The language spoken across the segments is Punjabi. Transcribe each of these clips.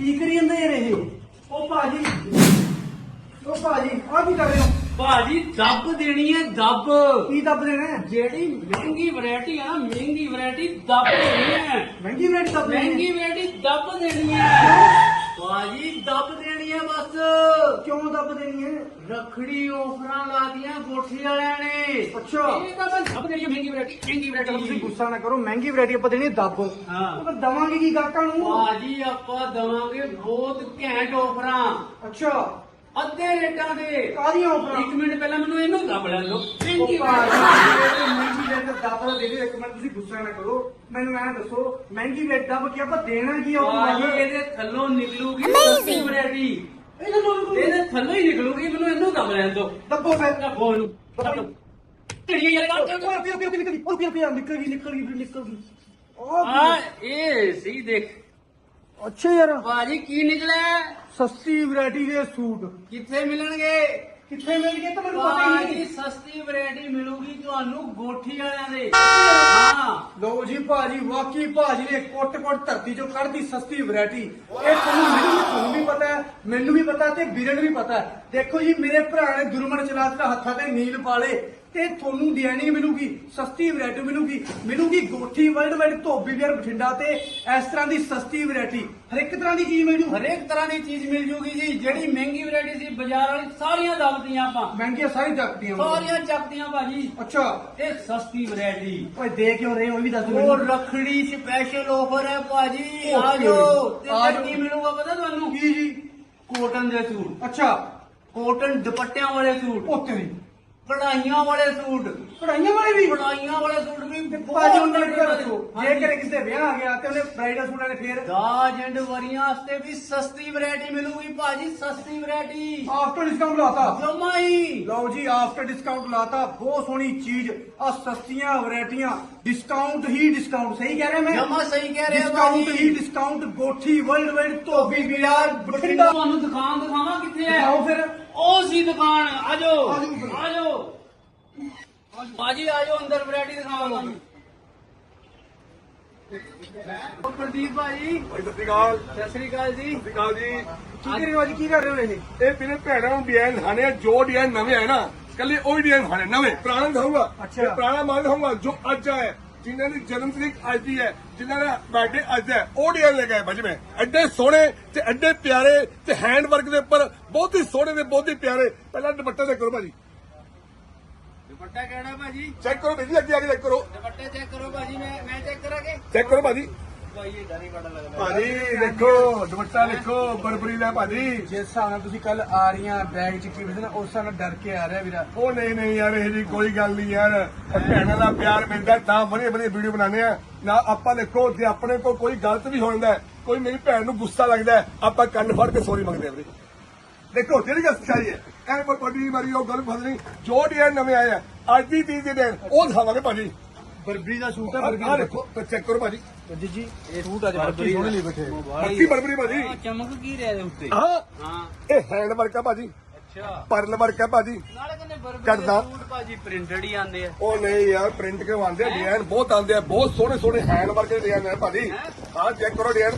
ਕੀ ਕਰੀ ਜਾਂਦੇ ਯਾਰ ਇਹ? ਉਹ ਭਾਜੀ ਉਹ ਭਾਜੀ ਆ ਕੀ ਕਰ ਰਹੇ ਹੋ? ਭਾਜੀ ਦੱਬ ਦੇਣੀ ਹੈ ਦੱਬ। ਕੀ ਦੱਬ ਦੇਣਾ ਹੈ? ਜਿਹੜੀ ਮਹਿੰਗੀ ਵੈਰਾਈਟੀ ਆ ਨਾ ਮਹਿੰਗੀ ਵੈਰਾਈਟੀ ਦੱਬ ਦੇਣੀ ਹੈ। ਮਹਿੰਗੀ ਦੱਬ ਦੇਣੀ ਹੈ? ਮਹਿੰਗੀ ਵੈਰਾਈਟੀ ਦੱਬ ਦੇਣੀ ਹੈ। ਭਾਜੀ ਦੱਬ ਦੇਣੀ ਹੈ ਬਸ। ਕਿਉਂ ਦੱਬ ਦੇਣੀ ਹੈ ਰਖੜੀ ਆਫਰਾਂ ਲਾਦੀਆਂ ਗੋਠੀ ਵਾਲਿਆਂ ਨੇ। ਅੱਛਾ। ਇਹ ਤਾਂ ਬਸ ਦੱਬ ਦੇਣੀ ਹੈ ਮਹਿੰਗੀ ਵੈਰਾਈਟੀ ਮਹਿੰਗੀ ਚਲੋ ਤੁਸੀਂ ਵੈਰਾਈਟੀ ਗੁੱਸਾ ਨਾ ਕਰੋ ਮਹਿੰਗੀ ਵੈਰਾਈਟੀ ਆਪਾਂ ਦੇਣੀ ਹੈ ਦੱਬ। ਹਾਂ। ਉਹ ਦਵਾਂਗੇ ਕੀ ਗਾਹਕਾਂ ਨੂੰ? ਭਾਜੀ ਆਪਾਂ ਦਵਾਂਗੇ ਬਹੁਤ ਘੈਂਟ ਆਫਰਾਂ ਅੱਛਾ। ਅੱਧੇ ਰੇਟਾਂ ਦੇ। ਕਾਹਦੀਆਂ ਆਫਰਾਂ ਇੱਕ ਮਿੰਟ ਪਹਿਲਾਂ ਮੈਨੂੰ ਇਹਨੂੰ ਦੱਬ ਲੈਣ ਦਿਓ ਉਹ ਮਹਿੰਗੀ ਭਾਜੀ, ਵੈਰਾਈਟੀ। ਇਹ ਮਹਿੰਗੀ ਰੇਟ ਦਾ ਦੇ ਦਿਓ ਇੱਕ ਮਿੰਟ ਤੁਸੀਂ ਗੁੱਸਾ ਨਾ ਕਰੋ। ਮੈਨੂੰ ਐਂ ਦੱਸੋ ਮਹਿੰਗੀ ਰੇਟ ਦੱਬ ਕੀ ਆਪਾਂ ਦੇਣਾ ਕੀ ਆ ਉਹ ਭਾਜੀ? ਇਹਦੇ ਥੱਲੋਂ ਨਿਕਲੂਗੀ ਸਸਤੀ ਵੈਰਾਈਟੀ ਇਹਦੇ ਤੋਂ ਇਹਦੇ ਥੱਲੋਂ ਹੀ ਨਿਕਲੂਗੀ ਮੈਨੂੰ ਇਹਨੂੰ ਦੱਬ ਲੈਣ ਦਿਓ। ਦੱਬੋ ਫਿਰ। ਨਾ ਫੋਨ ਕਿਹੜੀ ਯਾਰ ਗੱਲ ਕਰ ਉਹ ਪਿਆ ਪਿਆ ਪਿਆ ਪਿਆ ਪਿਆ ਪਿਆ ਨਿਕਲ ਗਈ ਨਿਕਲ ਗਈ ਨਿਕਲ ਗਈ। ਆ ਇਹ ਸੀ ਦੇਖ। ਅੱਛਾ ਯਾਰ। ਭਾਜੀ ਕੀ ਨਿਕਲਿਆ? ਸਸਤੀ ਵੈਰਾਈਟੀ ਦੇ ਸੂਟ। ਕਿੱਥੇ ਮਿਲਣਗੇ? ਕਿੱਥੇ ਮਿਲ ਗਏ ਤਾਂ ਮੈਨੂੰ ਪਤਾ ਹੀ ਭਾਜੀ ਨਹੀਂ। ਸਸਤੀ ਵੈਰਾਈਟੀ ਮਿਲੂਗੀ ਤੁਹਾਨੂੰ ਗੋਠੀ ਵਾਲਿਆਂ ਦੇ। ਹਾਂ। ਲੋ ਜੀ ਭਾਜੀ ਵਾਕਈ ਭਾਜੀ ਨੇ ਕੁੱਟ-ਕੁੱਟ ਧਰਤੀ ਚੋਂ ਕੱਢਦੀ ਸਸਤੀ ਵੈਰਾਈਟੀ। ਇਹ ਤੁਹਾਨੂੰ ਮੈਨੂੰ ਵੀ ਤੁਹਾਨੂੰ ਵੀ ਪਤਾ ਹੈ ਮੈਨੂੰ ਵੀ ਪਤਾ ਤੇ ਵੀਰਨ ਨੂੰ ਵੀ ਪਤਾ ਹੈ। ਦੇਖੋ ਜੀ ਮੇਰੇ ਭਰਾ ਨੇ ਦੁਰਮਣ ਚਲਾ ਦਿੱਤਾ ਹੱਥਾਂ ਤੇ ਨੀਲ ਪਾਲੇ। ਤੇ ਤੁਹਾਨੂੰ ਦੇਣੀ ਮਿਲੂਗੀ ਸਸਤੀ ਵੈਰਾਈਟੀ ਮਿਲੂਗੀ ਮਿਲੂਗੀ ਗੋਠੀ ਵਰਲਡ ਵਾਈਡ ਧੋਬੀ ਵੀਰ ਬਠਿੰਡਾ ਤੇ। ਇਸ ਤਰ੍ਹਾਂ ਦੀ ਸਸਤੀ ਵੈਰਾਈਟੀ ਹਰ ਇੱਕ ਤਰ੍ਹਾਂ ਦੀ ਚੀਜ਼ ਮਿਲ ਜੂ ਹਰੇਕ ਤਰ੍ਹਾਂ ਦੀ ਚੀਜ਼ ਮਿਲ ਜੂਗੀ ਜੀ ਜਿਹੜੀ ਮਹਿੰਗੀ ਵੈਰਾਈਟੀ ਸੀ ਬਾਜ਼ਾਰ ਵਾਲੀ ਸਾਰੀਆਂ ਦੱਬਦੀਆਂ ਆਪਾਂ। ਮਹਿੰਗੀਆਂ ਸਾਰੀ ਚੱਕਦੀਆਂ ਸਾਰੀਆਂ ਚੱਕਦੀਆਂ ਭਾਜੀ। ਅੱਛਾ। ਇਹ ਸਸਤੀ ਵੈਰਾਈਟੀ। ਓਏ ਦੇ ਕਿਉਂ ਰਹੇ ਹੋ ਇਹ ਵੀ ਦੱਸ ਦਿਓ ਉਹ ਮੈਨੂੰ ਰਖੜੀ ਸਪੈਸ਼ਲ ਆਫਰ ਹੈ ਭਾਜੀ। ਆ ਜਾਓ ਤੇ ਆ ਫਿਰ ਕੀ। ਮਿਲੂਗਾ ਪਤਾ ਤੁਹਾਨੂੰ? ਕੀ ਜੀ? ਕੋਟਨ ਦੇ ਸੂਟ। ਅੱਛਾ। ਕੋਟਨ ਦੁਪੱਟਿਆਂ ਵਾਲੇ ਸੂਟ। ਉੱਤੇ ਨਹੀਂ ਕਢਾਈਆਂ ਵਾਲੇ ਸੂਟ। ਕਢਾਈਆਂ ਵਾਲੇ ਵੀ? ਕਢਾਈਆਂ ਵਾਲੇ ਸੂਟ ਵੀ ਭਾਜੀ ਬਹੁਤ ਉਹਨਾਂ ਨੇ। ਵਧੀਆ ਰੱਖੋ ਜੇ ਹਾਂਜੀ। ਕਰੇ ਕਿਸੇ ਦੇ ਵਿਆਹ ਆ ਗਿਆ ਤੇ ਉਹਨੇ ਬ੍ਰਾਈਡਲ ਸੂਟਾਂ ਨੇ ਫੇਰ? ਦਾਜ ਐਂਡ ਵਰੀਆਂ ਵਾਸਤੇ ਵੀ ਸਸਤੀ ਵੈਰਾਈਟੀ ਮਿਲੂਗੀ ਭਾਜੀ ਸਸਤੀ ਵੈਰਾਈਟੀ ਆਫਟਰ ਡਿਸਕਾਊਂਟ ਲਾਤਾ। ਜਮਾ ਹੀ। ਲਓ ਜੀ ਆਫਟਰ ਡਿਸਕਾਊਂਟ ਲਾਤਾ। ਬਹੁਤ ਸੋਹਣੀ ਚੀਜ਼ ਆ ਸਸਤੀਆਂ ਵੈਰਾਈਟੀਆਂ ਡਿਸਕਾਊਂਟ ਹੀ ਡਿਸਕਾਊਂਟ ਸਹੀ ਕਹਿ ਰਿਹਾ ਮੈਂ? ਜਮਾ ਸਹੀ ਕਹਿ ਰਿਹਾ ਡਿਸਕਾਊਂਟ ਭਾਜੀ। ਹੀ discount Gothi world wide Dhobi ਬਿਆਰ Bathinda. ਤੁਹਾਨੂੰ ਦੁਕਾਨ ਦਿਖਾਵਾਂ ਕਿੱਥੇ ਹੈ? ਆਓ ਫਿਰ। ਉਹ ਸੀ ਦੁਕਾਨ ਆਜੋ ਆਜੋ ਫਿਰ। ਆਜੋ ਅੰਦਰ। ਵੈਰਾਈਟੀ ਦਿਖਾਵਾਂ ਤੁਹਾਨੂੰ ਉਹ ਪ੍ਰਦੀਪ ਭਾਜੀ। ਸਤਿ ਸ਼੍ਰੀ ਅਕਾਲ। ਸਤਿ ਸ੍ਰੀ ਅਕਾਲ ਜੀ। ਸਤਿ ਸ਼੍ਰੀ ਅਕਾਲ ਜੀ। ਕੀ ਕਰੀ ਹੋ ਅੱਜ ਕੀ ਕਰ ਰਹੇ ਹੋ ਇਹ ਇਹ ਮੇਰੇ ਭੈਣਾਂ ਨੂੰ ਡਿਜ਼ਾਈਨ ਦਿਖਾਣੇ ਆ ਜੋ ਡਿਜ਼ਾਈਨ ਨਵੇਂ ਆਏ ਨਾ ਕੱਲੇ ਉਹ ਹੀ ਡਿਜ਼ਾਈਨ ਦਿਖਾਣੇ ਨਵੇਂ। ਪੁਰਾਣਾ ਦਿਖਾਊਂਗਾ। ਅੱਛਾ। ਇਹ ਪੁਰਾਣਾ ਮਾਲ ਦਿਖਾਊਂਗਾ ਜੋ ਅੱਜ ਆਇਆ। ਜਿਨ੍ਹਾਂ ਦੀ ਜਨਮ ਤਰੀਕ ਅੱਜ ਦੀ ਹੈ ਜਿਨ੍ਹਾਂ ਦਾ ਬਰਥਡੇ ਅੱਜ ਹੈ ਉਹ ਡਿਜ਼ਾਈਨ ਲੈ ਕੇ ਆਏ ਭਾਜੀ ਮੈਂ ਐਡੇ ਸੋਹਣੇ ਤੇ ਐਡੇ ਪਿਆਰੇ ਤੇ ਹੈਂਡ ਵਰਕ ਦੇ ਉੱਪਰ ਬਹੁਤ ਹੀ ਸੋਹਣੇ ਤੇ ਬਹੁਤ ਹੀ ਪਿਆਰੇ। ਪਹਿਲਾਂ ਦੁਪੱਟਾ ਚੈੱਕ ਕਰੋ ਭਾਜੀ। ਦੁਪੱਟਾ ਕਿਹੜਾ ਭਾਜੀ? ਚੈੱਕ ਕਰੋ ਭਾਜੀ ਅੱਗੇ ਆ ਕੇ ਚੈੱਕ ਕਰੋ। ਦੁਪੱਟਾ ਚੈੱਕ ਕਰੋ ਭਾਜੀ ਮੈਂ ਮੈਂ ਚੈੱਕ ਕਰਾਂਗੇ। ਚੈੱਕ ਕਰੋ ਭਾਜੀ। ਭਾਜੀ ਦੇਖੋ ਦੁਪੱਟਾ ਦੇਖੋ ਬਰਬਰੀ ਦਾ ਭਾਜੀ। ਜਿਸ ਹਿਸਾਬ ਨਾਲ ਤੁਸੀਂ ਕੱਲ ਆ ਰਹੀਆਂ ਬੈਗ ਚ ਕੀ ਵਜਣਾ ਉਸ ਹਿਸਾਬ ਨਾਲ ਡਰ ਕੇ ਆ ਰਿਹਾ ਵੀਰਾ। ਉਹ ਨਹੀਂ ਨਹੀਂ ਯਾਰ ਇਹ ਜੀ ਕੋਈ ਗੱਲ ਨਹੀਂ ਯਾਰ। ਭੈਣਾਂ ਦਾ ਪਿਆਰ ਮਿਲਦਾ ਤਾਂ ਵਧੀਆ ਵਧੀਆ ਵੀਡੀਓ ਬਣਾਉਂਦੇ ਆ ਨਾ ਆਪਾਂ ਦੇਖੋ ਜੇ ਆਪਣੇ ਕੋਲ ਕੋਈ ਗਲਤ ਵੀ ਹੋ ਜਾਂਦਾ ਕੋਈ ਮੇਰੀ ਭੈਣ ਨੂੰ ਗੁੱਸਾ ਲੱਗਦਾ ਆਪਾਂ ਕੰਨ ਫੜ ਕੇ ਸੌਰੀ ਮੰਗਦੇ ਆ ਵੀਰੇ। ਦੇਖੋ ਜਿਹੜੀ ਗੱਲ ਸੱਚਾਈ ਹੈ ਐ ਕੋਈ ਵੱਡੀ ਮਾਰੀ ਉਹ ਗੱਲ ਫਸਣੀ ਜੋ ਡਿਜ਼ਾਈਨ ਨਵੇਂ ਆਏ ਆ। ਅੱਜ ਦੀ ਚੀਜ਼ ਦੇ ਦਿਨ ਉਹ ਦਿਖਾਵਾਂਗੇ ਭਾਜੀ। ਬਰਬਰੀ ਦਾ ਸੂਟ ਹੈ ਆ ਬਰਬਰੀ ਦੇਖੋ ਤੇ ਚੈੱਕ ਕਰੋ ਭਾਜੀ। ਜੀ ਜੀ ਇਹ ਸੂਟ ਅੱਜ ਬਰਬਰੀ ਸੋਹਣੇ ਲਈ ਬੈਠੇ। ਪੱਕੀ ਬਰਬਰੀ ਭਾਜੀ। ਚਮਕ ਕੀ ਰਿਹਾ ਇਹਦੇ ਉੱਤੇ? ਹਾਂ ਹਾਂ। ਇਹ ਹੈਂਡ ਵਰਕ ਆ ਭਾਜੀ। ਅੱਛਾ। ਪਰਲ ਵਰਕ ਆ ਭਾਜੀ। ਨਾਲੇ ਕਹਿੰਦੇ ਬਰਬਰੀ ਕੱਟਦਾ। ਦੇ ਸੂਟ ਭਾਜੀ ਪ੍ਰਿੰਟਡ ਹੀ ਆਂਦੇ ਆ। ਉਹ ਨਹੀਂ ਯਾਰ ਪ੍ਰਿੰਟ ਕਿਉਂ ਆਉਂਦੇ ਆ? ਡਿਜ਼ਾਈਨ ਬਹੁਤ ਆਉਂਦੇ ਆ। ਬਹੁਤ ਸੋਹਣੇ ਸੋਹਣੇ ਹੈਂਡ ਵਰਕ ਦੇ ਡਿਜ਼ਾਈਨ ਆ ਭਾਜੀ। ਹਾਂ? ਚੈੱਕ ਕਰੋ ਡਿਜ਼ਾਈਨ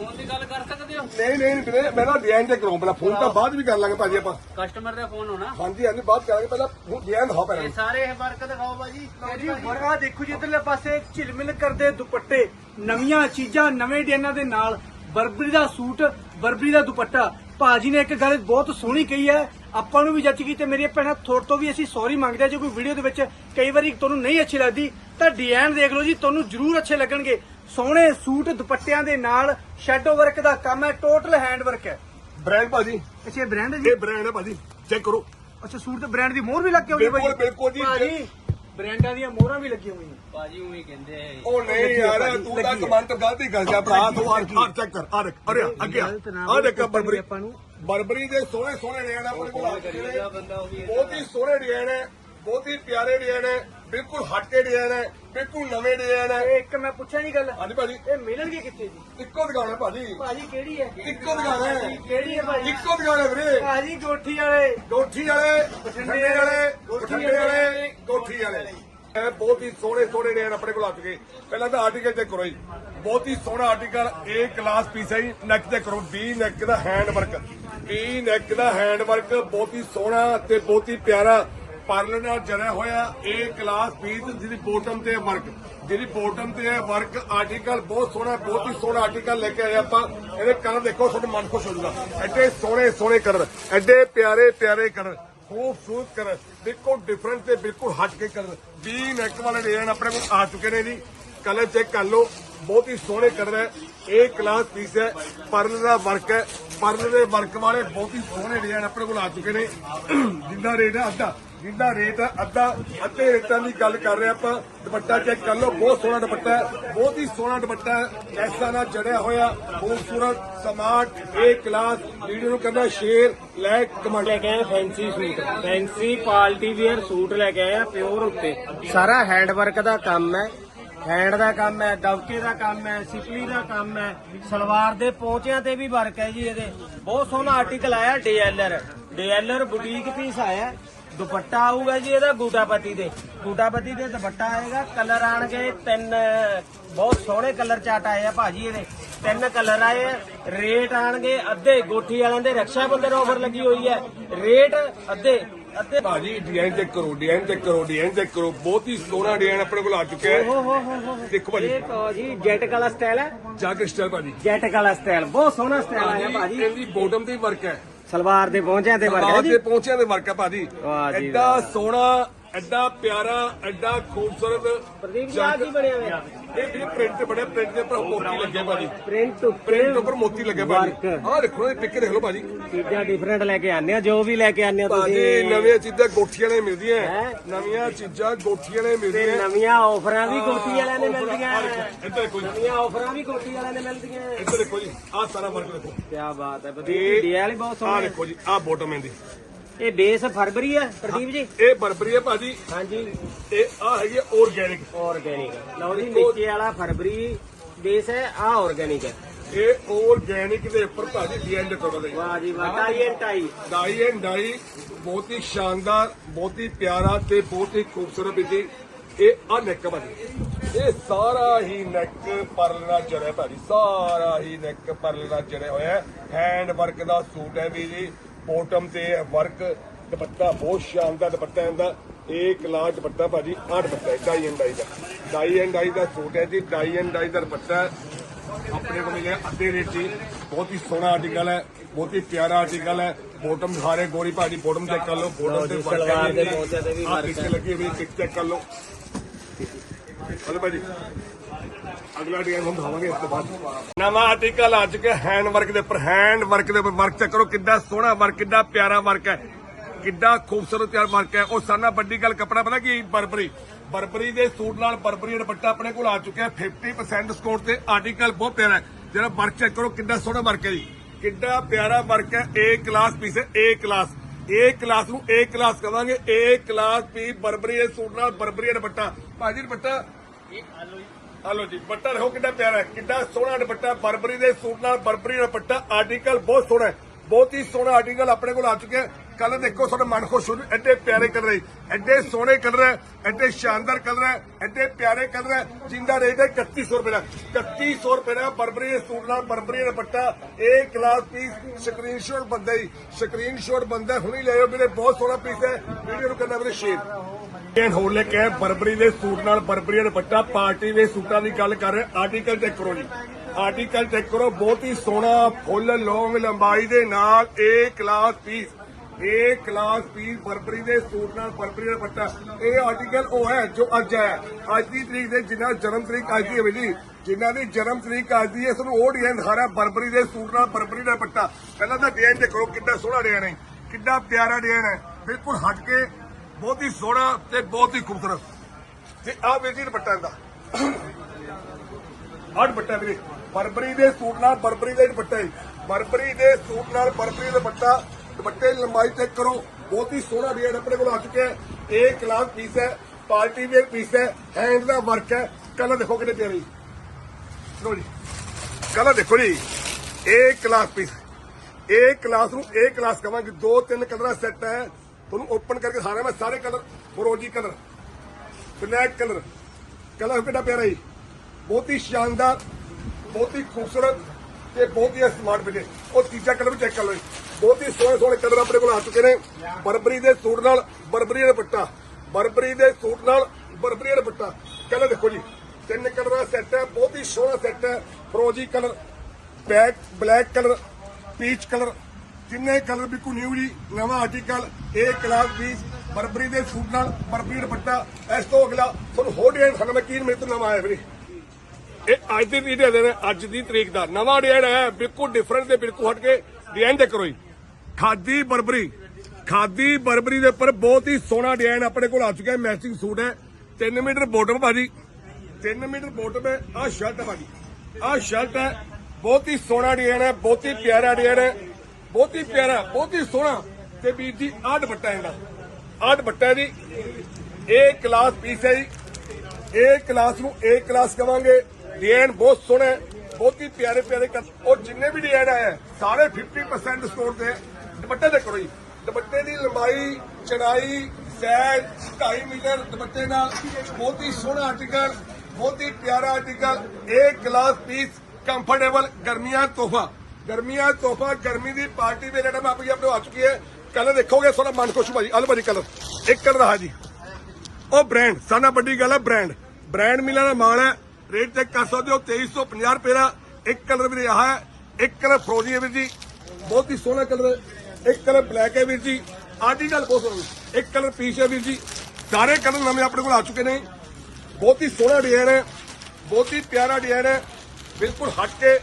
ਫੋਨ ਤੇ ਗੱਲ ਕਰ ਸਕਦੇ ਹੋ? ਨਹੀਂ ਨਹੀਂ ਵੀਰੇ ਮੈਂ ਨਾ ਡਿਜ਼ਾਈਨ ਚੈੱਕ ਕਰਾਉਂ ਪਹਿਲਾਂ ਫੋਨ ਤਾਂ ਬਾਅਦ ਵੀ ਕਰ ਲਾਂਗੇ ਭਾਜੀ ਆਪਾਂ। ਕਸਟਮਰ ਦਾ ਫੋਨ ਹੋਣਾ। ਹਾਂਜੀ ਹਾਂਜੀ ਬਾਅਦ ਕਰਾਂਗੇ ਪਹਿਲਾਂ ਡਿਜ਼ਾਈਨ ਦਿਖਾਓ ਇਹ ਪਹਿਲਾਂ ਸਾਰੇ ਵਰਕ ਦਿਖਾਓ ਭਾਜੀ। ਜੀ ਵਰਗਾ ਦੇਖੋ ਜੀ ਇਧਰਲੇ ਪਾਸੇ ਝਿਲਮਿਲ ਕਰਦੇ ਦੁਪੱਟੇ। ਨਵੀਆਂ ਚੀਜ਼ਾਂ ਨਵੇਂ ਡਿਜ਼ਾਈਨਾਂ ਦੇ ਨਾਲ। ਬਰਬਰੀ ਦਾ ਸੂਟ ਬਰਬਰੀ ਦਾ ਦੁਪੱਟਾ। ਭਾਜੀ ਨੇ ਇੱਕ ਗੱਲ ਬਹੁਤ ਸੋਹਣੀ ਕਹੀ ਹੈ। ਆਪਾਂ ਨੂੰ ਵੀ ਜੱਜ ਕੀਤੀ ਮੇਰੀਆਂ ਭੈਣਾਂ ਥੋੜ ਤੋਂ ਵੀ ਅਸੀਂ ਸੌਰੀ ਮੰਗਦੇ ਹਾਂ। ਜੇ ਕੋਈ ਵੀਡੀਓ ਦੇ ਵਿੱਚ ਕਈ ਵਾਰੀ ਤੁਹਾਨੂੰ ਨਹੀਂ ਅੱਛੀ ਲੱਗਦੀ ਤਾਂ ਡਿਜ਼ਾਈਨ ਦੇਖ ਲਓ ਜੀ ਤੁਹਾਨੂੰ ਜ਼ਰੂਰ ਅੱਛੇ ਲੱਗਣਗੇ। ਸੋਹਣੇ ਸੂਟ ਦੁਪੱਟਿਆਂ ਦੇ ਨਾਲ ਸ਼ੈਡੋ ਵਰਕ ਦਾ ਕੰਮ ਹੈ ਟੋਟਲ ਹੈਂਡ ਵਰਕ ਹੈ ਬ੍ਰਾਂਡ ਭਾਜੀ ਅੱਛਾ ਬ੍ਰਾਂਡ ਹੈ ਜੀ ਇਹ ਬ੍ਰਾਂਡ ਹੈ ਭਾਜੀ ਚੈੱਕ ਕਰੋ ਅੱਛਾ ਸੂਟ ਤੇ ਬ੍ਰਾਂਡ ਦੀ ਮੋਹਰ ਵੀ ਲੱਗ ਕੇ ਹੋਈ ਹੈ ਬਿਲਕੁਲ, ਬਿਲਕੁਲ ਜੀ। ਭਾਜੀ ਬ੍ਰਾਂਡਾਂ ਦੀਆਂ ਮੋਹਰਾਂ ਵੀ ਲੱਗੀਆਂ ਹੋਈਆਂ ਭਾਜੀ ਉਹੀ ਕਹਿੰਦੇ ਆ ਉਹ ਨਹੀਂ ਯਾਰ ਭਾਜੀ, ਤੂੰ ਤਾਂ ਹੈ। ਕਮਾਂਡ ਗਲਤੀ ਕਰ ਗਿਆ ਭਰਾ ਤੂੰ ਆ। ਚੈੱਕ ਕਰ ਆ ਦੇਖ ਅਰੇ ਅੱਗੇ ਆ ਦੇਖ ਬਰਬਰੀ ਆਪਾਂ ਨੂੰ। ਬਰਬਰੀ ਦੇ ਸੋਹਣੇ ਸੋਹਣੇ ਡਿਜ਼ਾਈਨ ਆਪਣੇ ਕੋਲ ਆ ਚੁੱਕੇ ਨੇ। ਜਿਹੜਾ ਬੰਦਾ ਉਹ ਵੀ ਬਹੁਤ ਹੀ ਸੋਹਣੇ ਡਿਜ਼ਾਈਨ ਹੈ ਬਹੁਤ ਹੀ ਪਿਆਰੇ ਡਿਜ਼ਾਈਨ ਹੈ ਬਿਲਕੁਲ ਹਟਕੇ ਡਿਜ਼ਾਈਨ ਹੈ ਬਿਲਕੁਲ ਨਵੇਂ ਡਿਜ਼ਾਈਨ ਹੈ ਇਹ ਇੱਕ ਮੈਂ ਪੁੱਛਿਆ ਨਹੀਂ ਗੱਲ। ਹਾਂਜੀ ਭਾਜੀ। ਇਹ ਮਿਲਣਗੇ ਕਿੱਥੇ ਜੀ? ਇੱਕੋ ਦੁਕਾਨ ਹੈ ਭਾਜੀ। ਭਾਜੀ ਕਿਹੜੀ ਹੈ? ਇੱਕੋ ਦੁਕਾਨ ਹੈ। ਕਿਹੜੀ ਹੈ ਭਾਜੀ? ਇੱਕੋ ਦੁਕਾਨ ਹੈ ਵੀਰੇ। ਭਾਜੀ ਗੋਠੀ ਵਾਲੇ। ਗੋਠੀ ਵਾਲੇ ਬਠਿੰਡੇ ਵਾਲੇ ਬਠਿੰਡੇ ਵਾਲੇ ਗੋਠੀ ਵਾਲੇ। ਇਹ ਬਹੁਤ ਹੀ ਸੋਹਣੇ ਸੋਹਣੇ ਡਿਜ਼ਾਈਨ ਆਪਣੇ ਕੋਲ ਆ ਚੁੱਕੇ ਪਹਿਲਾਂ ਤਾਂ ਆਰਟੀਕਲ ਚੈੱਕ ਕਰੋ ਜੀ। ਬਹੁਤ ਹੀ ਸੋਹਣਾ ਆਰਟੀਕਲ ਏ ਕਲਾਸ ਪੀਸ ਹੈ ਜੀ। ਨੈਕ ਤੇ ਕਰੋ। ਵੀ ਨੈਕ ਦਾ ਹੈਂਡ ਵਰਕ ਵੀ ਨੈਕ ਦਾ ਹੈਂਡ ਵਰਕ ਬਹੁਤ ਹੀ ਸੋਹਣਾ ਤੇ ਬਹੁਤ ਹੀ ਪਿਆਰਾ। ਪਰਲ ਨਾਲ ਜੜਿਆ ਹੋਇਆ ਇਹ ਕਲਾਸ ਪੀਸ ਜਿਹਦੀ ਬੋਟਮ ਤੇ ਵਰਕ ਜਿਹਦੀ ਬੋਟਮ ਤੇ ਵਰਕ ਆਰਟੀਕਲ ਬਹੁਤ ਸੋਹਣਾ, ਬਹੁਤ ਹੀ ਸੋਹਣਾ ਆਰਟੀਕਲ ਲੈ ਕੇ ਆਏ ਆਪਾਂ। ਇਹਦੇ ਕਲਰ ਦੇਖੋ, ਤੁਹਾਡਾ ਮਨ ਖੁਸ਼ ਹੋ ਜਾਊਗਾ। ਐਡੇ ਸੋਹਣੇ ਸੋਹਣੇ ਕਲਰ ਐਡੇ ਪਿਆਰੇ ਪਿਆਰੇ ਕਲਰ ਖੂਬਸੂਰਤ ਕਲਰ ਬਿਲਕੁਲ ਡਿਫਰੈਂਟ ਤੇ ਬਿਲਕੁਲ ਹਟ ਕੇ ਕਲਰ ਵੀ ਨੈਕ ਵਾਲੇ ਡਿਜ਼ਾਈਨ ਆਪਣੇ ਕੋਲ ਆ ਚੁੱਕੇ ਨੇ ਜੀ। ਕਲਰ ਚੈੱਕ ਕਰ ਲਓ, ਬਹੁਤ ਹੀ ਸੋਹਣੇ ਕਲਰ ਹੈ। ਇਹ ਕਲਾਸ ਪੀਸ ਹੈ, ਪਰਲ ਦਾ ਵਰਕ ਹੈ। ਪਰਲ ਦੇ ਵਰਕ ਵਾਲੇ ਬਹੁਤ ਹੀ ਸੋਹਣੇ ਡਿਜ਼ਾਈਨ ਆਪਣੇ ਕੋਲ ਆ ਚੁੱਕੇ ਨੇ। ਜਿੰਦਾ ਰੇਟ ਹੈ ਅੱਧਾ। ਜਿੰਦਾ ਰੇਟ ਅੱਧਾ ਅੱਧੇ ਰੇਟਾਂ ਦੀ ਗੱਲ ਕਰ ਰਹੇ ਆਪਾਂ। ਦੁਪੱਟਾ ਚੈੱਕ ਕਰ ਲਓ ਬਹੁਤ ਸੋਹਣਾ ਦੁਪੱਟਾ ਹੈ ਬਹੁਤ ਹੀ ਸੋਹਣਾ ਦੁਪੱਟਾ ਹੈ। ਐਸਾ ਨਾਲ ਜੜਿਆ ਹੋਇਆ ਖੂਬਸੂਰਤ ਸਮਾਰਟ ਇਹ ਕਲਾਸ ਵੀਡੀਓ ਨੂੰ ਕਹਿੰਦਾ ਸ਼ੇਅਰ ਲਾਈਕ ਕਮੈਂਟ ਲੈ ਕੇ ਆਏ fancy suit fancy party wear suit ਲੈ ਕੇ ਆਏ ਆ ਪਿਓਰ ਉੱਤੇ। ਸਾਰਾ ਹੈਂਡ ਵਰਕ ਦਾ ਕੰਮ ਹੈ ਹੈਂਡ ਦਾ ਕੰਮ ਹੈ ਦਬਕੇ ਦਾ ਕੰਮ ਹੈ ਸਿਪਲੀ ਦਾ ਕੰਮ ਹੈ ਸਲਵਾਰ ਦੇ ਪੌਂਚਿਆਂ ਤੇ ਵੀ ਵਰਕ ਹੈ ਜੀ ਇਹਦੇ। ਬਹੁਤ ਸੋਹਣਾ ਆਰਟੀਕਲ ਆਇਆ ਡੀਐਲਆਰ ਡੀਐਲਆਰ ਬੁਟੀਕ ਪੀਸ ਆਇਆ। ਦੁਪੱਟਾ ਆਊਗਾ ਜੀ ਇਹਦਾ ਗੂਟਾਪਤੀ ਦੇ ਗੂਟਾਪਤੀ ਦੇ ਦੁਪੱਟਾ ਆਏਗਾ ਕਲਰ ਆਣਗੇ ਤਿੰਨ ਬਹੁਤ ਸੋਹਣੇ ਕਲਰ ਚਾਟ ਆਏ ਆ ਭਾਜੀ ਇਹਦੇ। ਤਿੰਨ ਕਲਰ ਆਏ ਰੇਟ ਆਣਗੇ ਅੱਧੇ ਗੋਠੀ ਵਾਲਿਆਂ ਦੇ ਰਕਸ਼ਾ ਬੰਦਰ ਆਫਰ ਲੱਗੀ ਹੋਈ ਹੈ। ਰੇਟ ਅੱਧੇ ਅੱਧੇ। ਭਾਜੀ ਡਿਜ਼ਾਈਨ ਚੈੱਕ ਕਰੋ ਡਿਜ਼ਾਈਨ ਚੈੱਕ ਕਰੋ ਡਿਜ਼ਾਈਨ ਚੈੱਕ ਕਰੋ। ਬਹੁਤ ਹੀ ਸੋਹਣਾ ਡਿਜ਼ਾਈਨ ਆਪਣੇ ਕੋਲ ਆ ਚੁੱਕਿਆ ਹੈ। ਦੇਖੋ ਭਾਜੀ। ਇਹ ਕਹੋ ਜੀ ਜੈਟ ਕਾਲਾ ਸਟਾਈਲ ਹੈ। ਜਾ ਕੇ ਸਟਾਈਲ ਭਾਜੀ। ਜੈਟ ਕਾਲਾ ਸਟਾਈਲ ਬਹੁਤ ਸੋਹਣਾ ਸਟਾਈਲ ਆਇਆ ਭਾਜੀ ਇਹਦੀ ਬੋਟਮ ਤੇ ਵਰਕ ਹੈ। ਸਲਵਾਰ ਦੇ ਪਹੁੰਚਿਆਂ ਤੇ ਵਰਕ ਹੈ ਜੀ? ਦੇ ਪਹੁੰਚਿਆਂ ਦੇ ਵਰਕ ਹੈ ਭਾਜੀ। ਵਾਹ ਜੀ ਐਡਾ ਸੋਹਣਾ ਐਡਾ ਪਿਆਰਾ ਐਡਾ ਖੂਬਸੂਰਤ ਪ੍ਰਦੀਪ ਜੀ ਆ ਕੀ ਬਣਿਆ ਹੋਇਆ? ਇਹ ਜਿਹੜੇ ਪ੍ਰਿੰਟ ਬੜੇ ਪ੍ਰਿੰਟ ਦੇ ਉੱਪਰ ਮੋਤੀ ਲੱਗੇ ਭਾਜੀ। ਪ੍ਰਿੰਟ ਪ੍ਰਿੰਟ ਉੱਪਰ ਮੋਤੀ ਲੱਗੇ ਭਾਜੀ। ਆਹ ਦੇਖੋ ਇਹ ਪਿੱਕ ਦੇਖ ਲਓ ਭਾਜੀ। ਚੀਜ਼ਾਂ ਡਿਫਰੈਂਟ ਲੈ ਕੇ ਆਨੇ ਆ ਜੋ ਵੀ ਲੈ ਕੇ ਆਨੇ ਆ ਭਾਜੀ ਤੁਸੀਂ ਨਵੀਆਂ ਚੀਜ਼ਾਂ ਗੋਠੀਆਂ ਨੇ ਮਿਲਦੀਆਂ? ਨਵੀਆਂ ਚੀਜ਼ਾਂ ਗੋਠੀਆਂ ਨੇ ਮਿਲਦੀਆਂ। ਨਵੀਆਂ ਆਫਰਾਂ ਵੀ ਕੋਠੀ ਵਾਲਿਆਂ ਨੇ ਮਿਲਦੀਆਂ। ਆਹ ਇੱਧਰ ਦੇਖੋ ਜੀ। ਨਵੀਆਂ ਆਫਰਾਂ ਵੀ ਕੋਠੀ ਵਾਲਿਆਂ ਨੇ ਮਿਲਦੀਆਂ। ਇੱਧਰ ਦੇਖੋ ਜੀ ਆਹ ਸਾਰਾ ਵਰਕ ਦੇਖੋ। ਕੀ ਬਾਤ ਹੈ ਪ੍ਰਦੀਪ ਡੀ ਵਾਲੀ ਬਹੁਤ ਆਹ ਸੋਹਣੀ ਦੇਖੋ ਜੀ ਆਹ ਬੋਟਮ ਇਹਦੀ। ਇਹ ਬੇਸ ਫਰਵਰੀ ਹੈ ਪ੍ਰਦੀਪ ਜੀ? ਇਹ ਬਰਬਰੀ ਹੈ ਭਾਜੀ। ਹਾਂਜੀ। ਇਹ ਆ ਹੈਗੀ ਆਰਗੈਨਿਕ ਆਰਗੈਨਿਕ ਲਓ ਜੀ ਨੀਚੇ ਵਾਲਾ ਫਰਵਰੀ ਬੇਸ ਹੈ ਆ ਆਰਗੈਨਿਕ ਹੈ। ਇਹ ਆਰਗੈਨਿਕ ਦੇ ਉੱਪਰ ਭਾਜੀ ਤੋੜ ਦੇ ਵਾਹ ਜੀ ਵਾਹ tie and tie dye and dye ਬਹੁਤ ਹੀ ਸ਼ਾਨਦਾਰ ਬਹੁਤ ਹੀ ਪਿਆਰਾ ਤੇ ਬਹੁਤ ਹੀ ਖੂਬਸੂਰਤ ਵੀ ਇਹ ਆ ਨੈਕ ਭਾਜੀ। ਇਹ ਸਾਰਾ ਹੀ ਨੈਕ ਪਰਲ ਨਾਲ ਜੜਿਆ ਭਾਜੀ। ਸਾਰਾ ਹੀ ਨੈਕ ਪਰਲ ਨਾਲ ਜੜਿਆ ਹੋਇਆ ਹੈਂਡ ਵਰਕ ਦਾ ਸੂਟ ਹੈ ਵੀ ਜੀ। ਬੋਟਮ ਤੇ ਵਰਕ ਦੁਪੱਟਾ ਬਹੁਤ ਸ਼ਾਨਦਾਰ ਦੁਪੱਟਾ ਇਹਦਾ ਇੱਕ ਲਾਜ ਦੁਪੱਟਾ ਭਾਜੀ ਆਹ ਦੁਪੱਟਾ ਡਾਈ ਐਂਡ ਡਾਈ ਦਾ ਡਾਈ ਐਂਡ ਡਾਈ ਦਾ ਸੂਟ ਹੈ ਜੀ ਡਾਈ ਐਂਡ ਡਾਈ ਦਾ ਦੁਪੱਟਾ ਹੈ। ਆਪਣੇ ਕੋਲ ਮਿਲਿਆ ਅੱਧੇ ਰੇਟ 'ਚ ਹੀ। ਬਹੁਤ ਹੀ ਸੋਹਣਾ ਆਰਟੀਕਲ ਹੈ ਬਹੁਤ ਹੀ ਪਿਆਰਾ ਆਰਟੀਕਲ ਹੈ ਬੋਟਮ ਸਾਰੇ ਗੋਰੀ ਭਾਜੀ ਬੋਟਮ ਚੈੱਕ ਕਰ ਲਓ ਬੋਟਮ ਤੇ ਹੈ ਸਲਵਾਰ ਦੇ ਜੀ। ਪਹੁੰਚਿਆਂ ਤੇ ਵੀ ਹੈ। ਲੱਗੀ ਹੋਈ ਚੈੱਕ ਕਰ ਲਓ ਹਲੋ ਭਾਜੀ ਅਗਲਾ ਡਿਜ਼ਾਈਨ ਹੁਣ ਦਿਖਾਵਾਂਗੇ ਇਸ ਤੋਂ ਬਾਅਦ। ਨਵਾਂ ਆਰਟੀਕਲ ਆ ਚੁੱਕਿਆ ਹੈਂਡ ਵਰਕ ਦੇ ਉੱਪਰ। ਹੈਂਡ ਵਰਕ ਦੇ ਉੱਪਰ ਵਰਕ ਚੈੱਕ ਕਰੋ, ਕਿੱਡਾ ਸੋਹਣਾ ਵਰਕ ਕਿੱਡਾ ਪਿਆਰਾ ਵਰਕ ਹੈ। ਕਿੱਡਾ ਖੂਬਸੂਰਤ ਯਾਰ ਵਰਕ ਹੈ। ਉਹ ਸਾਨਾ ਵੱਡੀ ਗੱਲ, ਕੱਪੜਾ ਪਤਾ ਕੀ? ਬਰਬਰੀ। ਬਰਬਰੀ ਦੇ ਸੂਟ ਨਾਲ ਬਰਬਰੀ ਦੁਪੱਟਾ ਆਪਣੇ ਕੋਲ ਆ ਚੁੱਕਿਆ 50% ਡਿਸਕਾਊਂਟ ਤੇ ਆਰਟੀਕਲ ਬਹੁਤ ਪਿਆਰਾ ਹੈ। ਜਿਹੜਾ ਵਰਕ ਚੈੱਕ ਕਰੋ, ਕਿੱਡਾ ਸੋਹਣਾ ਵਰਕ ਹੈ ਜੀ। ਕਿੱਡਾ ਪਿਆਰਾ ਵਰਕ ਹੈ। ਏ ਕਲਾਸ ਪੀਸ ਹੈ ਏ ਕਲਾਸ ਏ ਕਲਾਸ ਨੂੰ ਏ ਕਲਾਸ ਕਵਾਂਗੇ। ਏ ਕਲਾਸ ਪੀ ਬਰਬਰੀ ਦੇ ਸੂਟ ਨਾਲ ਬਰਬਰੀ ਦੁਪੱਟਾ। ਭਾਜੀ, ਦੁਪੱਟਾ? ਹਲੋ ਜੀ। ਦੁਪੱਟਾ ਦੇਖੋ ਕਿੰਨਾ ਪਿਆਰਾ ਕਿੰਨਾ ਸੋਹਣਾ ਦੁਪੱਟਾ, ਬਰਬਰੀ ਦੇ ਸੂਟ ਨਾਲ ਬਰਬਰੀ ਦਾ ਦੁਪੱਟਾ ਆਰਟੀਕਲ ਬਹੁਤ ਸੋਹਣਾ ਹੈ, ਬਹੁਤ ਹੀ ਸੋਹਣਾ ਆਰਟੀਕਲ ਆਪਣੇ ਕੋਲ ਆ ਚੁੱਕਿਆ ਕੱਲ ਦੇਖੋ ਤੁਹਾਡਾ ਮਨ ਖੁਸ਼ ਹੋ ਜੂ ਐਡੇ ਪਿਆਰੇ ਕਲਰ ਹੈ ਐਡੇ ਸੋਹਣੇ ਕਲਰ ਹੈ, ਐਡੇ ਸ਼ਾਨਦਾਰ ਕਲਰ ਹੈ, ਐਡੇ ਪਿਆਰੇ ਕਲਰ ਹੈ, ਜਿੰਦਾ ਰੇਟ ਹੈ 3100 ਰੁਪਏ ਦਾ 3100 ਰੁਪਏ ਦਾ ਬਰਬਰੀ ਦੇ ਸੂਟ ਨਾਲ ਬਰਬਰੀ ਦਾ ਦੁਪੱਟਾ ਇਹ ਕਲਾਸ ਪੀਸ ਸਕਰੀਨਸ਼ਾਟ ਬੰਦਾ ਹੀ ਸਕਰੀਨਸ਼ਾਟ ਬੰਦਾ, ਹੁਣੀ ਲੈ ਆਓ ਵੀਰੇ, ਬਹੁਤ ਸੋਹਣਾ ਪੀਸ ਹੈ, ਵੀਡੀਓ ਨੂੰ ਕਰਨਾ ਵੀਰੇ ਸ਼ੇਅਰ ਇਹ ਹੋਰ ਕੇ ਬਰਬਰੀ ਦੇ ਸੂਟ ਨਾਲ ਬਰਬਰੀ ਦੁਪੱਟਾ, ਪਾਰਟੀ ਦੇ ਸੂਟਾਂ ਦੀ ਗੱਲ ਕਰ ਆਰਟੀਕਲ ਚੈੱਕ ਕਰੋ ਜੀ। ਆਰਟੀਕਲ ਚੈੱਕ ਕਰੋ, ਬਹੁਤ ਹੀ ਸੋਹਣਾ ਫੁੱਲ ਲੌਂਗ ਲੰਬਾਈ ਦੇ ਨਾਲ ਇਹ ਕਲਾਸ ਪੀਸ ਇਹ ਕਲਾਸ ਪੀਸ ਬਰਬਰੀ ਦੇ ਸੂਟ ਨਾਲ ਬਰਬਰੀ ਦਾ ਦੁਪੱਟਾ। ਇਹ ਆਰਟੀਕਲ ਉਹ ਹੈ ਜੋ ਅੱਜ ਹੈ। ਅੱਜ ਦੀ ਤਰੀਕ ਦੇ ਜਿਨ੍ਹਾਂ ਜਨਮ ਤਰੀਕ ਅੱਜ ਦੀ ਹੈ ਵੀ ਜਿਨ੍ਹਾਂ ਦੀ ਜਨਮ ਤਰੀਕ ਅੱਜ ਦੀ ਹੈ ਸਾਨੂੰ ਉਹ ਡਿਜ਼ਾਈਨ ਦਿਖਾ ਬਰਬਰੀ ਦੇ ਸੂਟ ਨਾਲ ਬਰਬਰੀ ਦਾ ਪੱਟਾ ਪਹਿਲਾਂ ਤਾਂ ਡਿਜ਼ਾਈਨ ਦੇਖੋ ਕਿੰਨਾ ਸੋਹਣਾ ਡਿਜ਼ਾਈਨ ਹੈ ਕਿੰਨਾ ਪਿਆਰਾ ਡਿਜ਼ਾਈਨ ਹੈ। ਬਿਲਕੁਲ ਹਟ ਕੇ ਬਹੁਤ ਹੀ ਸੋਹਣਾ ਤੇ ਬਹੁਤ ਹੀ ਖੂਬਸੂਰਤ। ਤੇ ਆਹ ਵੀਰ ਜੀ ਦੁਪੱਟਾ ਇਹਦਾ। ਆਹ ਦੁਪੱਟਾ ਵੀਰੇ, ਬਰਬਰੀ ਦੇ ਸੂਟ ਨਾਲ ਬਰਬਰੀ ਦਾ ਦੁਪੱਟਾ ਹੈ। ਬਰਬਰੀ ਦੇ ਸੂਟ ਨਾਲ ਬਰਬਰੀ ਦਾ ਦੁਪੱਟਾ, ਦੁਪੱਟੇ ਦੀ ਲੰਬਾਈ ਚੈੱਕ ਕਰੋ। ਬਹੁਤ ਹੀ ਸੋਹਣਾ ਡਿਜ਼ਾਈਨ ਆਪਣੇ ਕੋਲ ਆ ਚੁੱਕਿਆ ਹੈ। ਇਹ ਕਲਾਸ ਪੀਸ ਹੈ, ਪਾਰਟੀ ਵੇਅਰ ਪੀਸ ਹੈ। ਹੈਂਡ ਦਾ ਵਰਕ ਹੈ। ਕਲਰ ਦੇਖੋ ਕਿੰਨੇ ਪਿਆਰੇ ਲੋ ਜੀ। ਕਲਰ ਦੇਖੋ ਜੀ। ਇਹ ਕਲਾਸ ਪੀਸ ਇਹ ਕਲਾਸ ਨੂੰ ਇਹ ਕਲਾਸ ਕਵਾਂਗੇ। ਦੋ ਤਿੰਨ ਕਲਰ ਦਾ ਸੈੱਟ ਹੈ। ਤੁਹਾਨੂੰ ਓਪਨ ਕਰਕੇ ਸਾਰੇ ਮੈਂ ਸਾਰੇ ਕਲਰ ਫਰੋਜੀ ਕਲਰ ਬਲੈਕ ਕਲਰ ਕਲਰ ਕਿੰਨਾ ਪਿਆਰਾ ਜੀ। ਬਹੁਤ ਹੀ ਸ਼ਾਨਦਾਰ, ਬਹੁਤ ਹੀ ਖੂਬਸੂਰਤ ਤੇ ਬਹੁਤ ਹੀ ਸਮਾਰਟ ਬਣੇ ਉਹ ਤੀਜਾ ਕਲਰ ਵੀ ਚੈੱਕ ਕਰ ਲਓ ਬਹੁਤ ਹੀ ਸੋਹਣੇ ਸੋਹਣੇ ਕਲਰ ਆਪਣੇ ਕੋਲ ਆ ਚੁੱਕੇ ਨੇ। ਬਰਬਰੀ ਦੇ ਸੂਟ ਨਾਲ ਬਰਬਰੀ ਦਾ ਦੁਪੱਟਾ। ਬਰਬਰੀ ਦੇ ਸੂਟ ਨਾਲ ਬਰਬਰੀ ਦਾ ਦੁਪੱਟਾ। ਕਲਰ ਦੇਖੋ ਜੀ। ਤਿੰਨ ਕਲਰ ਦਾ ਸੈੱਟ ਹੈ, ਬਹੁਤ ਹੀ ਸੋਹਣਾ ਸੈੱਟ ਹੈ। ਫਰੋਜੀ colour back black colour peach colour ਜਿੰਨੇ ਕਲਰ ਬਿਲਕੁਲ ਨਿਊ ਜੀ ਨਵਾਂ ਆਰਟੀਕਲ ਇਹ ਕਲਾਸ 20 ਬਰਬਰੀ ਦੇ ਸੂਟ ਨਾਲ ਬਰਬਰੀ ਦੁਪੱਟਾ ਇਸ ਤੋਂ ਅਗਲਾ ਤੁਹਾਨੂੰ ਹੋਰ ਡਿਜ਼ਾਈਨ ਸਾਨੂੰ ਮੈਂ ਕੀ ਮੇਰੇ ਤੋਂ ਨਵਾਂ ਆਇਆ ਵੀਰੇ। ਇਹ ਅੱਜ ਦੀ ਵੀਡੀਓ ਦੇ ਅੱਜ ਦੀ ਤਰੀਕ ਦਾ ਨਵਾਂ ਡਿਜ਼ਾਈਨ ਹੈ, ਬਿਲਕੁਲ ਡਿਫਰੈਂਟ ਤੇ ਬਿਲਕੁਲ ਹਟ ਕੇ ਡਿਜ਼ਾਈਨ ਦੇ ਕਰੋ ਜੀ। ਖਾਦੀ ਬਰਬਰੀ ਖਾਦੀ ਬਰਬਰੀ ਦੇ ਉੱਪਰ ਬਹੁਤ ਹੀ ਸੋਹਣਾ ਡਿਜ਼ਾਈਨ ਆਪਣੇ ਕੋਲ ਆ ਚੁੱਕਾ ਹੈ ਮੈਚਿੰਗ ਸੂਟ ਹੈ। 3 ਮੀਟਰ ਬੋਟਮ ਭਾਜੀ 3 ਮੀਟਰ ਬੋਟਮ ਹੈ ਆਹ ਸ਼ਰਟ ਹੈ ਭਾਜੀ। ਆਹ ਸ਼ਰਟ ਹੈ ਬਹੁਤ ਹੀ ਸੋਹਣਾ ਡਿਜ਼ਾਈਨ ਹੈ ਬਹੁਤ ਹੀ ਪਿਆਰਾ ਡਿਜ਼ਾਈਨ ਹੈ। ਬਹੁਤ ਹੀ ਪਿਆਰਾ, ਬਹੁਤ ਹੀ ਸੋਹਣਾ ਤੇ ਵੀਰ ਜੀ ਆਹ ਦੁਪੱਟਾ ਇਹਦਾ। ਆਹ ਦੁਪੱਟਾ ਜੀ ਇਹ ਕਲਾਸ ਪੀਸ ਹੈ ਜੀ। ਇਹ ਕਲਾਸ ਨੂੰ ਏ ਕਲਾਸ ਕਵਾਂਗੇ। ਡਿਜ਼ਾਈਨ ਬਹੁਤ ਸੋਹਣਾ ਬਹੁਤ ਹੀ ਪਿਆਰੇ ਪਿਆਰੇ ਕਰ ਔਰ ਜਿੰਨੇ ਵੀ ਡਿਜ਼ਾਈਨ ਆਏ ਸਾਰੇ 50% ਡਿਸਕਾਊਂਟ ਤੇ ਦੁਪੱਟੇ ਦੇ ਕਰੋ ਜੀ, ਦੁਪੱਟੇ ਦੀ ਲੰਬਾਈ, ਚੜਾਈ ਸੈਜ 2.5 ਮੀਟਰ ਦੁਪੱਟੇ ਨਾਲ, ਬਹੁਤ ਹੀ ਸੋਹਣਾ ਆਰਟੀਕਲ ਬਹੁਤ ਹੀ ਪਿਆਰਾ ਆਰਟੀਕਲ ਇਹ ਕਲਾਸ ਪੀਸ ਕੰਫਰਟੇਬਲ ਗਰਮੀਆਂ ਤੋਹਫਾ। ਗਰਮੀਆਂ ਤੋਹਫਾ ਗਰਮੀ ਦੀ ਪਾਰਟੀ ਵੇਅਰ ਆਈਟਮ ਆਪਕੀ ਆਪਣੇ ਆ ਚੁੱਕੀ ਹੈ ਕਲਰ ਦੇਖੋਗੇ, ਸੋਹਣਾ ਮਨ ਖੁਸ਼ ਭਾਜੀ ਅਲ ਭਾਜੀ ਕਲਰ ਇੱਕ ਕਲਰ ਰਹਾ ਜੀ। ਉਹ ਬ੍ਰਾਂਡ ਸਾਡਾ ਵੱਡੀ ਗੱਲ ਹੈ ਬ੍ਰਾਂਡ ਬ੍ਰਾਂਡ ਮਿਲਣ ਦਾ ਮਾਣ ਹੈ ਰੇਟ ਚੈੱਕ ਕਰ ਸਕਦੇ ਹੋ 2350 ਰੁਪਏ ਦਾ ਇੱਕ ਕਲਰ ਵੀ ਰਿਹਾ ਹੈ, ਇੱਕ ਕਲਰ ਫਰੋਜ਼ੀ ਹੈ ਵੀਰ ਜੀ। ਬਹੁਤ ਹੀ ਸੋਹਣਾ ਕਲਰ ਇੱਕ ਕਲਰ ਬਲੈਕ ਹੈ ਵੀਰ ਜੀ। ਆਰਟੀਕਲ ਬਹੁਤ ਸੋਹਣਾ, ਇੱਕ ਕਲਰ ਪੀਸ ਹੈ ਵੀਰ ਜੀ। ਸਾਰੇ ਕਲਰ ਨਵੇਂ ਆਪਣੇ ਕੋਲ ਆ ਚੁੱਕੇ ਨੇ। ਬਹੁਤ ਹੀ ਸੋਹਣਾ ਡਿਜ਼ਾਈਨ ਹੈ, ਬਹੁਤ ਹੀ ਪਿਆਰਾ ਡਿਜ਼ਾਈਨ ਹੈ। ਬਿਲਕੁਲ ਹਟ ਕੇ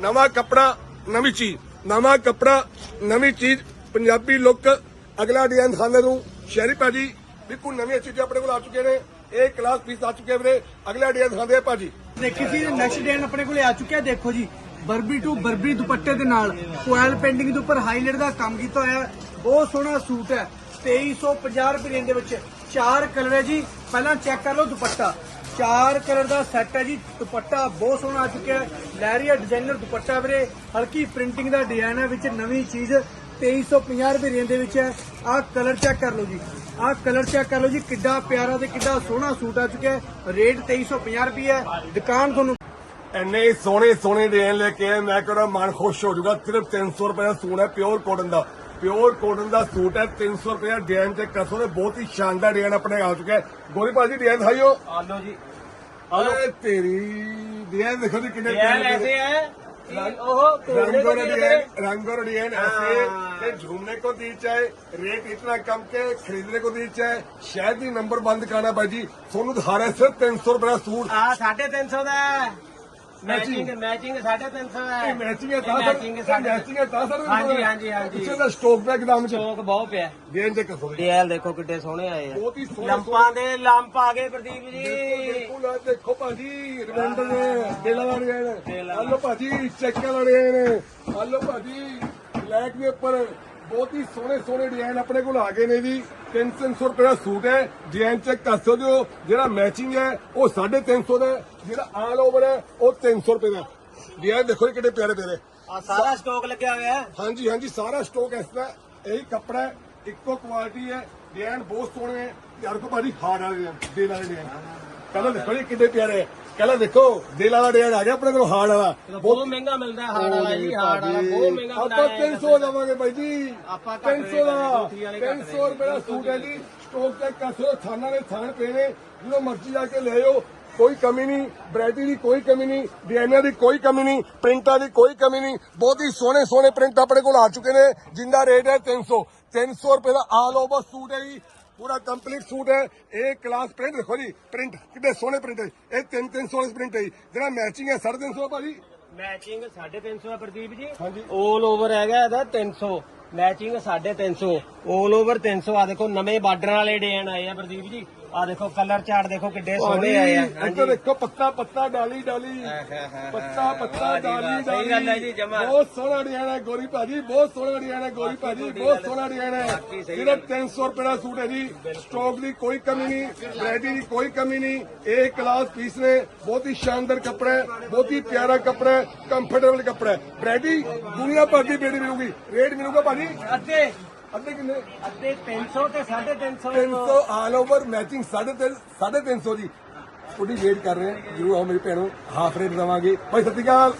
ਨਵਾਂ ਕੱਪੜਾ ਨਵੀਂ ਚੀਜ਼, ਨਵਾਂ ਕੱਪੜਾ, ਨਵੀਂ ਚੀਜ਼, ਪੰਜਾਬੀ ਲੁੱਕ ਅਗਲਾ ਡਿਜ਼ਾਈਨ ਦਿਖਾਉਂਦੇ ਨੂੰ। ਸ਼ਹਿਰੀ ਭਾਜੀ, ਬਿਲਕੁਲ ਨਵੀਆਂ ਚੀਜ਼ਾਂ ਆਪਣੇ ਕੋਲ ਆ ਚੁੱਕੇ ਨੇ। ਇਹ ਕਲਾਸ ਪੀਸ ਆ ਚੁੱਕੇ ਵੀਰੇ। ਅਗਲਾ ਡਿਜ਼ਾਈਨ ਦਿਖਾਉਂਦੇ ਆ ਭਾਜੀ। ਦੇਖੀ ਸੀ ਨੈਕਸਟ ਡਿਜ਼ਾਈਨ ਆਪਣੇ ਕੋਲੇ ਆ ਚੁੱਕਿਆ, ਦੇਖੋ ਜੀ। ਬਰਬਰੀ ਟੂ ਬਰਬੀ ਦੁਪੱਟੇ ਦੇ ਨਾਲ। ਕੋਇਲ ਪੇਂਟਿੰਗ ਦੇ ਉੱਪਰ ਹਾਈਲਾਈਟ ਦਾ ਕੰਮ ਕੀਤਾ ਹੋਇਆ। ਬਹੁਤ ਸੋਹਣਾ ਸੂਟ ਹੈ। 2350 ਰੁਪਏ ਰੇਂਜ ਦੇ ਵਿੱਚ ਚਾਰ ਕਲਰ ਹੈ ਜੀ। ਪਹਿਲਾਂ ਚੈੱਕ ਕਰ ਲਓ ਦੁਪੱਟਾ। ਚਾਰ ਕਲਰ ਦਾ ਸੈੱਟ ਹੈ ਜੀ ਦੁਪੱਟਾ ਬਹੁਤ ਸੋਹਣਾ ਆ ਚੁੱਕਿਆ ਹੈ। ਲੈਰੀਆ ਡਿਜ਼ਾਈਨਰ ਦੁਪੱਟਾ ਵੀਰੇ ਹਲਕੀ ਪ੍ਰਿੰਟਿੰਗ ਦਾ ਡਿਜ਼ਾਈਨ ਹੈ ਵਿੱਚ ਨਵੀਂ ਚੀਜ਼ 2350 ਰੁਪਏ ਰੇਂਜ ਦੇ ਵਿੱਚ ਹੈ। ਆਹ ਕਲਰ ਚੈੱਕ ਕਰ ਲਓ ਜੀ ਆਹ ਕਲਰ ਚੈੱਕ ਕਰ ਲਓ ਜੀ ਕਿੱਡਾ ਪਿਆਰਾ ਤੇ ਕਿੱਡਾ ਸੋਹਣਾ ਸੂਟ ਆ ਚੁੱਕਿਆ ਹੈ। ਰੇਟ 2350 ਰੁਪਏ ਹੈ। ਦੁਕਾਨ ਤੁਹਾਨੂੰ ਇੰਨੇ ਸੋਹਣੇ ਸੋਹਣੇ ਡਿਜ਼ਾਈਨ ਲੈ ਕੇ ਆਏ, ਮੈਂ ਕਹਿੰਦਾ ਮਨ ਖੁਸ਼ ਹੋ ਜਾਊਗਾ। ਸਿਰਫ 300 ਰੁਪਏ ਦਾ ਸੂਟ ਹੈ ਪਿਓਰ ਕੋਟਨ ਦਾ। ਪਿਓਰ ਕੋਟਨ ਦਾ ਸੂਟ ਹੈ 300 ਰੁਪਏ ਦਾ ਡਿਜ਼ਾਈਨ ਚੈੱਕ ਕਰ ਸਕਦੇ ਹੋ, ਬਹੁਤ ਹੀ ਸ਼ਾਨਦਾਰ ਡਿਜ਼ਾਈਨ ਆਪਣੇ ਆ ਚੁੱਕਾ ਹੈ ਗੋਰੀ ਭਾਜੀ ਡਿਜ਼ਾਈਨ ਦਿਖਾਈਓ ਆਲੋ ਜੀ ਅਰੇ ਤੇਰੀ ਡਿਜ਼ਾਈਨ ਦੇਖੋ ਜੀ ਕਿੰਨੇ ਯਾਰ ਪਿਆਰੇ ਐਸੇ ਹੈ कि ओहो रंग तोड़ने को और नहीं डिजाइन लगे। रंग और डिजाइन ऐसे हाँ। कि झूमने को दी चाहे रेट इतना कम के खरीदने को दी चाहे शायद ही नंबर बंद कराना भाई सोनू दिखा रहे सिर्फ तीन सौ रुपए का सूट ਆ 350 ਦਾ ਮੈਚਿੰਗ ਮੈਚਿੰਗ 350 ਦਾ ਇਹ ਮੈਚਿੰਗ ਹੈ ਤਾਂ ਮੈਚਿੰਗ ਸਾਡੇ ਮੈਚਿੰਗ ਹੈ ਤਾਂ ਸਰ ਹਾਂਜੀ, ਹਾਂਜੀ, ਹਾਂਜੀ। ਪਿੱਛੇ ਦਾ ਸਟਾਕ ਦਾ ਇੱਕਦਮ ਚ। ਚੌਕ ਬਹੁਤ ਪਿਆ। ਗੇਂਦ ਦੇ ਕਸੋ ਡੀਐਲ ਦੇਖੋ ਕਿੱਡੇ ਸੋਹਣੇ ਆਏ ਆ। ਬਹੁਤ ਹੀ ਸੋਹਣੇ ਲੰਪਾਂ ਦੇ ਲੰਪ ਆ ਗਏ ਪ੍ਰਦੀਪ ਜੀ। ਬਿਲਕੁਲ ਆਹ ਦੇਖੋ ਭਾਜੀ ਰਿਵੈਂਡਰ ਨੇ ਦਿਲਾਂ ਵਾਲੇ ਨੇ। ਦਿਲਾਂ ਹਲੋ ਭਾਜੀ ਚੈੱਕਾਂ ਵਾਲੇ ਨੇ। ਹਲੋ ਭਾਜੀ ਬਲੈਕ ਦੇ ਉੱਪਰ। ਬਹੁਤ ਹੀ ਸੋਹਣੇ ਸੋਹਣੇ ਡਿਜ਼ਾਈਨ ਆਪਣੇ ਕੋਲ ਆ ਗਏ ਨੇ ਜੀ। 300 ਰੁਪਏ ਦਾ ਸੂਟ ਹੈ। ਡਿਜ਼ਾਈਨ ਚੈੱਕ ਕਰ ਸਕਦੇ ਹੋ। ਜਿਹੜਾ ਮੈਚਿੰਗ ਹੈ ਉਹ 350 ਦਾ ਜਿਹੜਾ ਆਲ ਓਵਰ ਹੈ ਉਹ 300 ਰੁਪਏ ਦਾ ਡਿਜ਼ਾਈਨ ਦੇਖੋ ਜੀ ਕਿੰਨੇ ਪਿਆਰੇ ਪਿਆਰੇ। ਆ ਸਾਰਾ ਸਟਾਕ ਲੱਗਿਆ ਹੋਇਆ ਹੈ। ਹਾਂਜੀ ਹਾਂਜੀ ਸਾਰਾ ਸਟਾਕ ਇਸ ਦਾ। ਇਹੀ ਕੱਪੜਾ ਇੱਕੋ ਕੁਆਲਿਟੀ ਹੈ। ਡਿਜ਼ਾਈਨ ਬਹੁਤ ਸੋਹਣੇ ਹੈ। ਯਾਰ ਕੋ ਭਾਜੀ ਹਾਰਡ ਵਾਲੇ ਡਿਜ਼ਾਈਨ ਦਿਲ ਵਾਲੇ ਡਿਜ਼ਾਈਨ ਕਹਿੰਦਾ ਦੇਖੋ ਜੀ ਕਿੰਨੇ ਪਿਆਰੇ। ਹੈ ਕਹਿੰਦਾ ਦੇਖੋ ਦਿਲ ਵਾਲਾ ਡਿਜ਼ਾਈਨ ਆ ਗਿਆ ਆਪਣੇ ਕੋਲ ਹਾਰਡ ਵਾਲਾ। ਬਹੁਤ ਮਹਿੰਗਾ ਮਿਲਦਾ ਹਾਰਡ ਵਾਲਾ ਜੀ ਹਾਰਡ ਵਾਲਾ ਬਹੁਤ ਮਹਿੰਗਾ ਆਪਾਂ ਬਣਾਇਆ ਹੈ। 300 ਦੇਵਾਂਗੇ ਬਾਈ ਜੀ। ਆਪਾਂ ਘੱਟ 300 ਦਾ ਰੇਟ ਕੋਠੀ ਵਾਲੇ ਘੱਟ 300 ਰੁਪਏ ਦਾ ਸੂਟ ਹੈ ਜੀ। ਸਟਾਕ ਸਕਦੇ ਹੋ ਥਾਨਾਂ ਦੇ ਥਾਨ ਪਏ ਨੇ। ਜਦੋਂ ਮਰਜ਼ੀ ਜਾ ਕੇ ਲੈ ਆਓ ਕੋਈ ਕਮੀ ਨਹੀਂ। ਵੈਰਾਈਟੀ ਦੀ ਕੋਈ ਕਮੀ ਨਹੀਂ ਡਿਜ਼ਾਈਨਾਂ ਦੀ ਕੋਈ ਕਮੀ ਨਹੀਂ ਪ੍ਰਿੰਟਾਂ ਦੀ ਕੋਈ ਕਮੀ ਨਹੀਂ। ਬਹੁਤ ਹੀ ਸੋਹਣੇ ਸੋਹਣੇ ਪ੍ਰਿੰਟ ਆਪਣੇ ਕੋਲ ਆ ਚੁੱਕੇ ਨੇ। ਜਿੰਦਾ ਰੇਟ ਹੈ 300 300 ਰੁਪਏ ਦਾ ਆਲ ਓਵਰ ਸੂਟ ਹੈ ਜੀ। ਪੂਰਾ ਕੰਪਲੀਟ ਸੂਟ ਹੈ ਇਹ ਕਲਾਸ ਪ੍ਰਿੰਟ ਦੇਖੋ ਜੀ ਪ੍ਰਿੰਟ ਕਿੰਨੇ ਸੋਹਣੇ ਪ੍ਰਿੰਟ ਹੈ। ਇਹ 3 300 ਵਾਲੇ ਪ੍ਰਿੰਟ ਹੈ। ਜਿਹੜਾ ਮੈਚਿੰਗ ਹੈ 350 ਭਾਜੀ ਮੈਚਿੰਗ 350 ਹੈ ਪ੍ਰਦੀਪ ਜੀ ਹਾਂਜੀ। 올 ਓਵਰ ਹੈਗਾ ਇਹਦਾ 300 ਮੈਚਿੰਗ 350 올 ਓਵਰ 300 ਆ ਦੇਖੋ ਨਵੇਂ ਬਾਰਡਰ ਵਾਲੇ ਡਿਜ਼ਾਈਨ ਆਏ ਆ ਪ੍ਰਦੀਪ ਜੀ ਆ ਦੇਖੋ ਕਲਰ ਚਾਰਟ ਦੇਖੋ ਕਿੱਡੇ ਸੋਹਣੇ ਆਏ ਆ। ਇੱਧਰ ਦੇਖੋ ਪੱਤਾ ਪੱਤਾ ਡਾਲੀ ਡਾਲੀ। ਪੱਤਾ ਪੱਤਾ ਵਾਹ, ਡਾਲੀ ਸਹੀ ਗੱਲ ਹੈ ਜੀ, ਡਾਲੀ ਜਮਾਂ। ਬਹੁਤ ਸੋਹਣਾ ਡਿਜ਼ਾਈਨ ਹੈ ਗੋਰੀ ਭਾਜੀ ਬਹੁਤ ਸੋਹਣਾ ਡਿਜ਼ਾਈਨ ਹੈ ਗੋਰੀ ਭਾਜੀ ਬਹੁਤ ਸੋਹਣਾ ਡਿਜ਼ਾਈਨ ਹੈ। ਸਿਰਫ 300 ਰੁਪਏ ਦਾ ਸੂਟ ਹੈ ਜੀ ਸਟਾਕ ਦੀ ਕੋਈ ਕਮੀ ਨਹੀਂ ਵੈਰਾਈਟੀ ਦੀ ਕੋਈ ਕਮੀ ਨਹੀਂ। ਇਹ ਕਲਾਸ ਪੀਸ ਨੇ ਬਹੁਤ ਹੀ ਸ਼ਾਨਦਾਰ ਕੱਪੜਾ ਹੈ ਬਹੁਤ ਹੀ ਪਿਆਰਾ ਕੱਪੜਾ ਹੈ ਕੰਫਰਟੇਬਲ ਕੱਪੜਾ ਹੈ। ਵੈਰਾਈਟੀ ਦੁਨੀਆ ਭਰ ਦੀ ਬੇੜੀ ਮਿਲੂਗੀ। ਰੇਟ ਮਿਲੂਗਾ ਭਾਜੀ? ਅੱਧੇ ਅੱਧੇ ਕਿੰਨੇ? ਅੱਧੇ 300 ਤੇ 350 300 ਆਲ ਓਵਰ ਮੈਚਿੰਗ 350 350 ਜੀ। ਉਹਦੀ ਵੇਟ ਕਰ ਰਹੇ ਹਾਂ। ਜਰੂਰ ਆਓ ਮੇਰੀ ਭੈਣੋ ਹਾਫ ਰੇਟ ਦਵਾਂਗੇ। ਭਾਈ ਸਤਿ ਸ਼੍ਰੀ ਅਕਾਲ।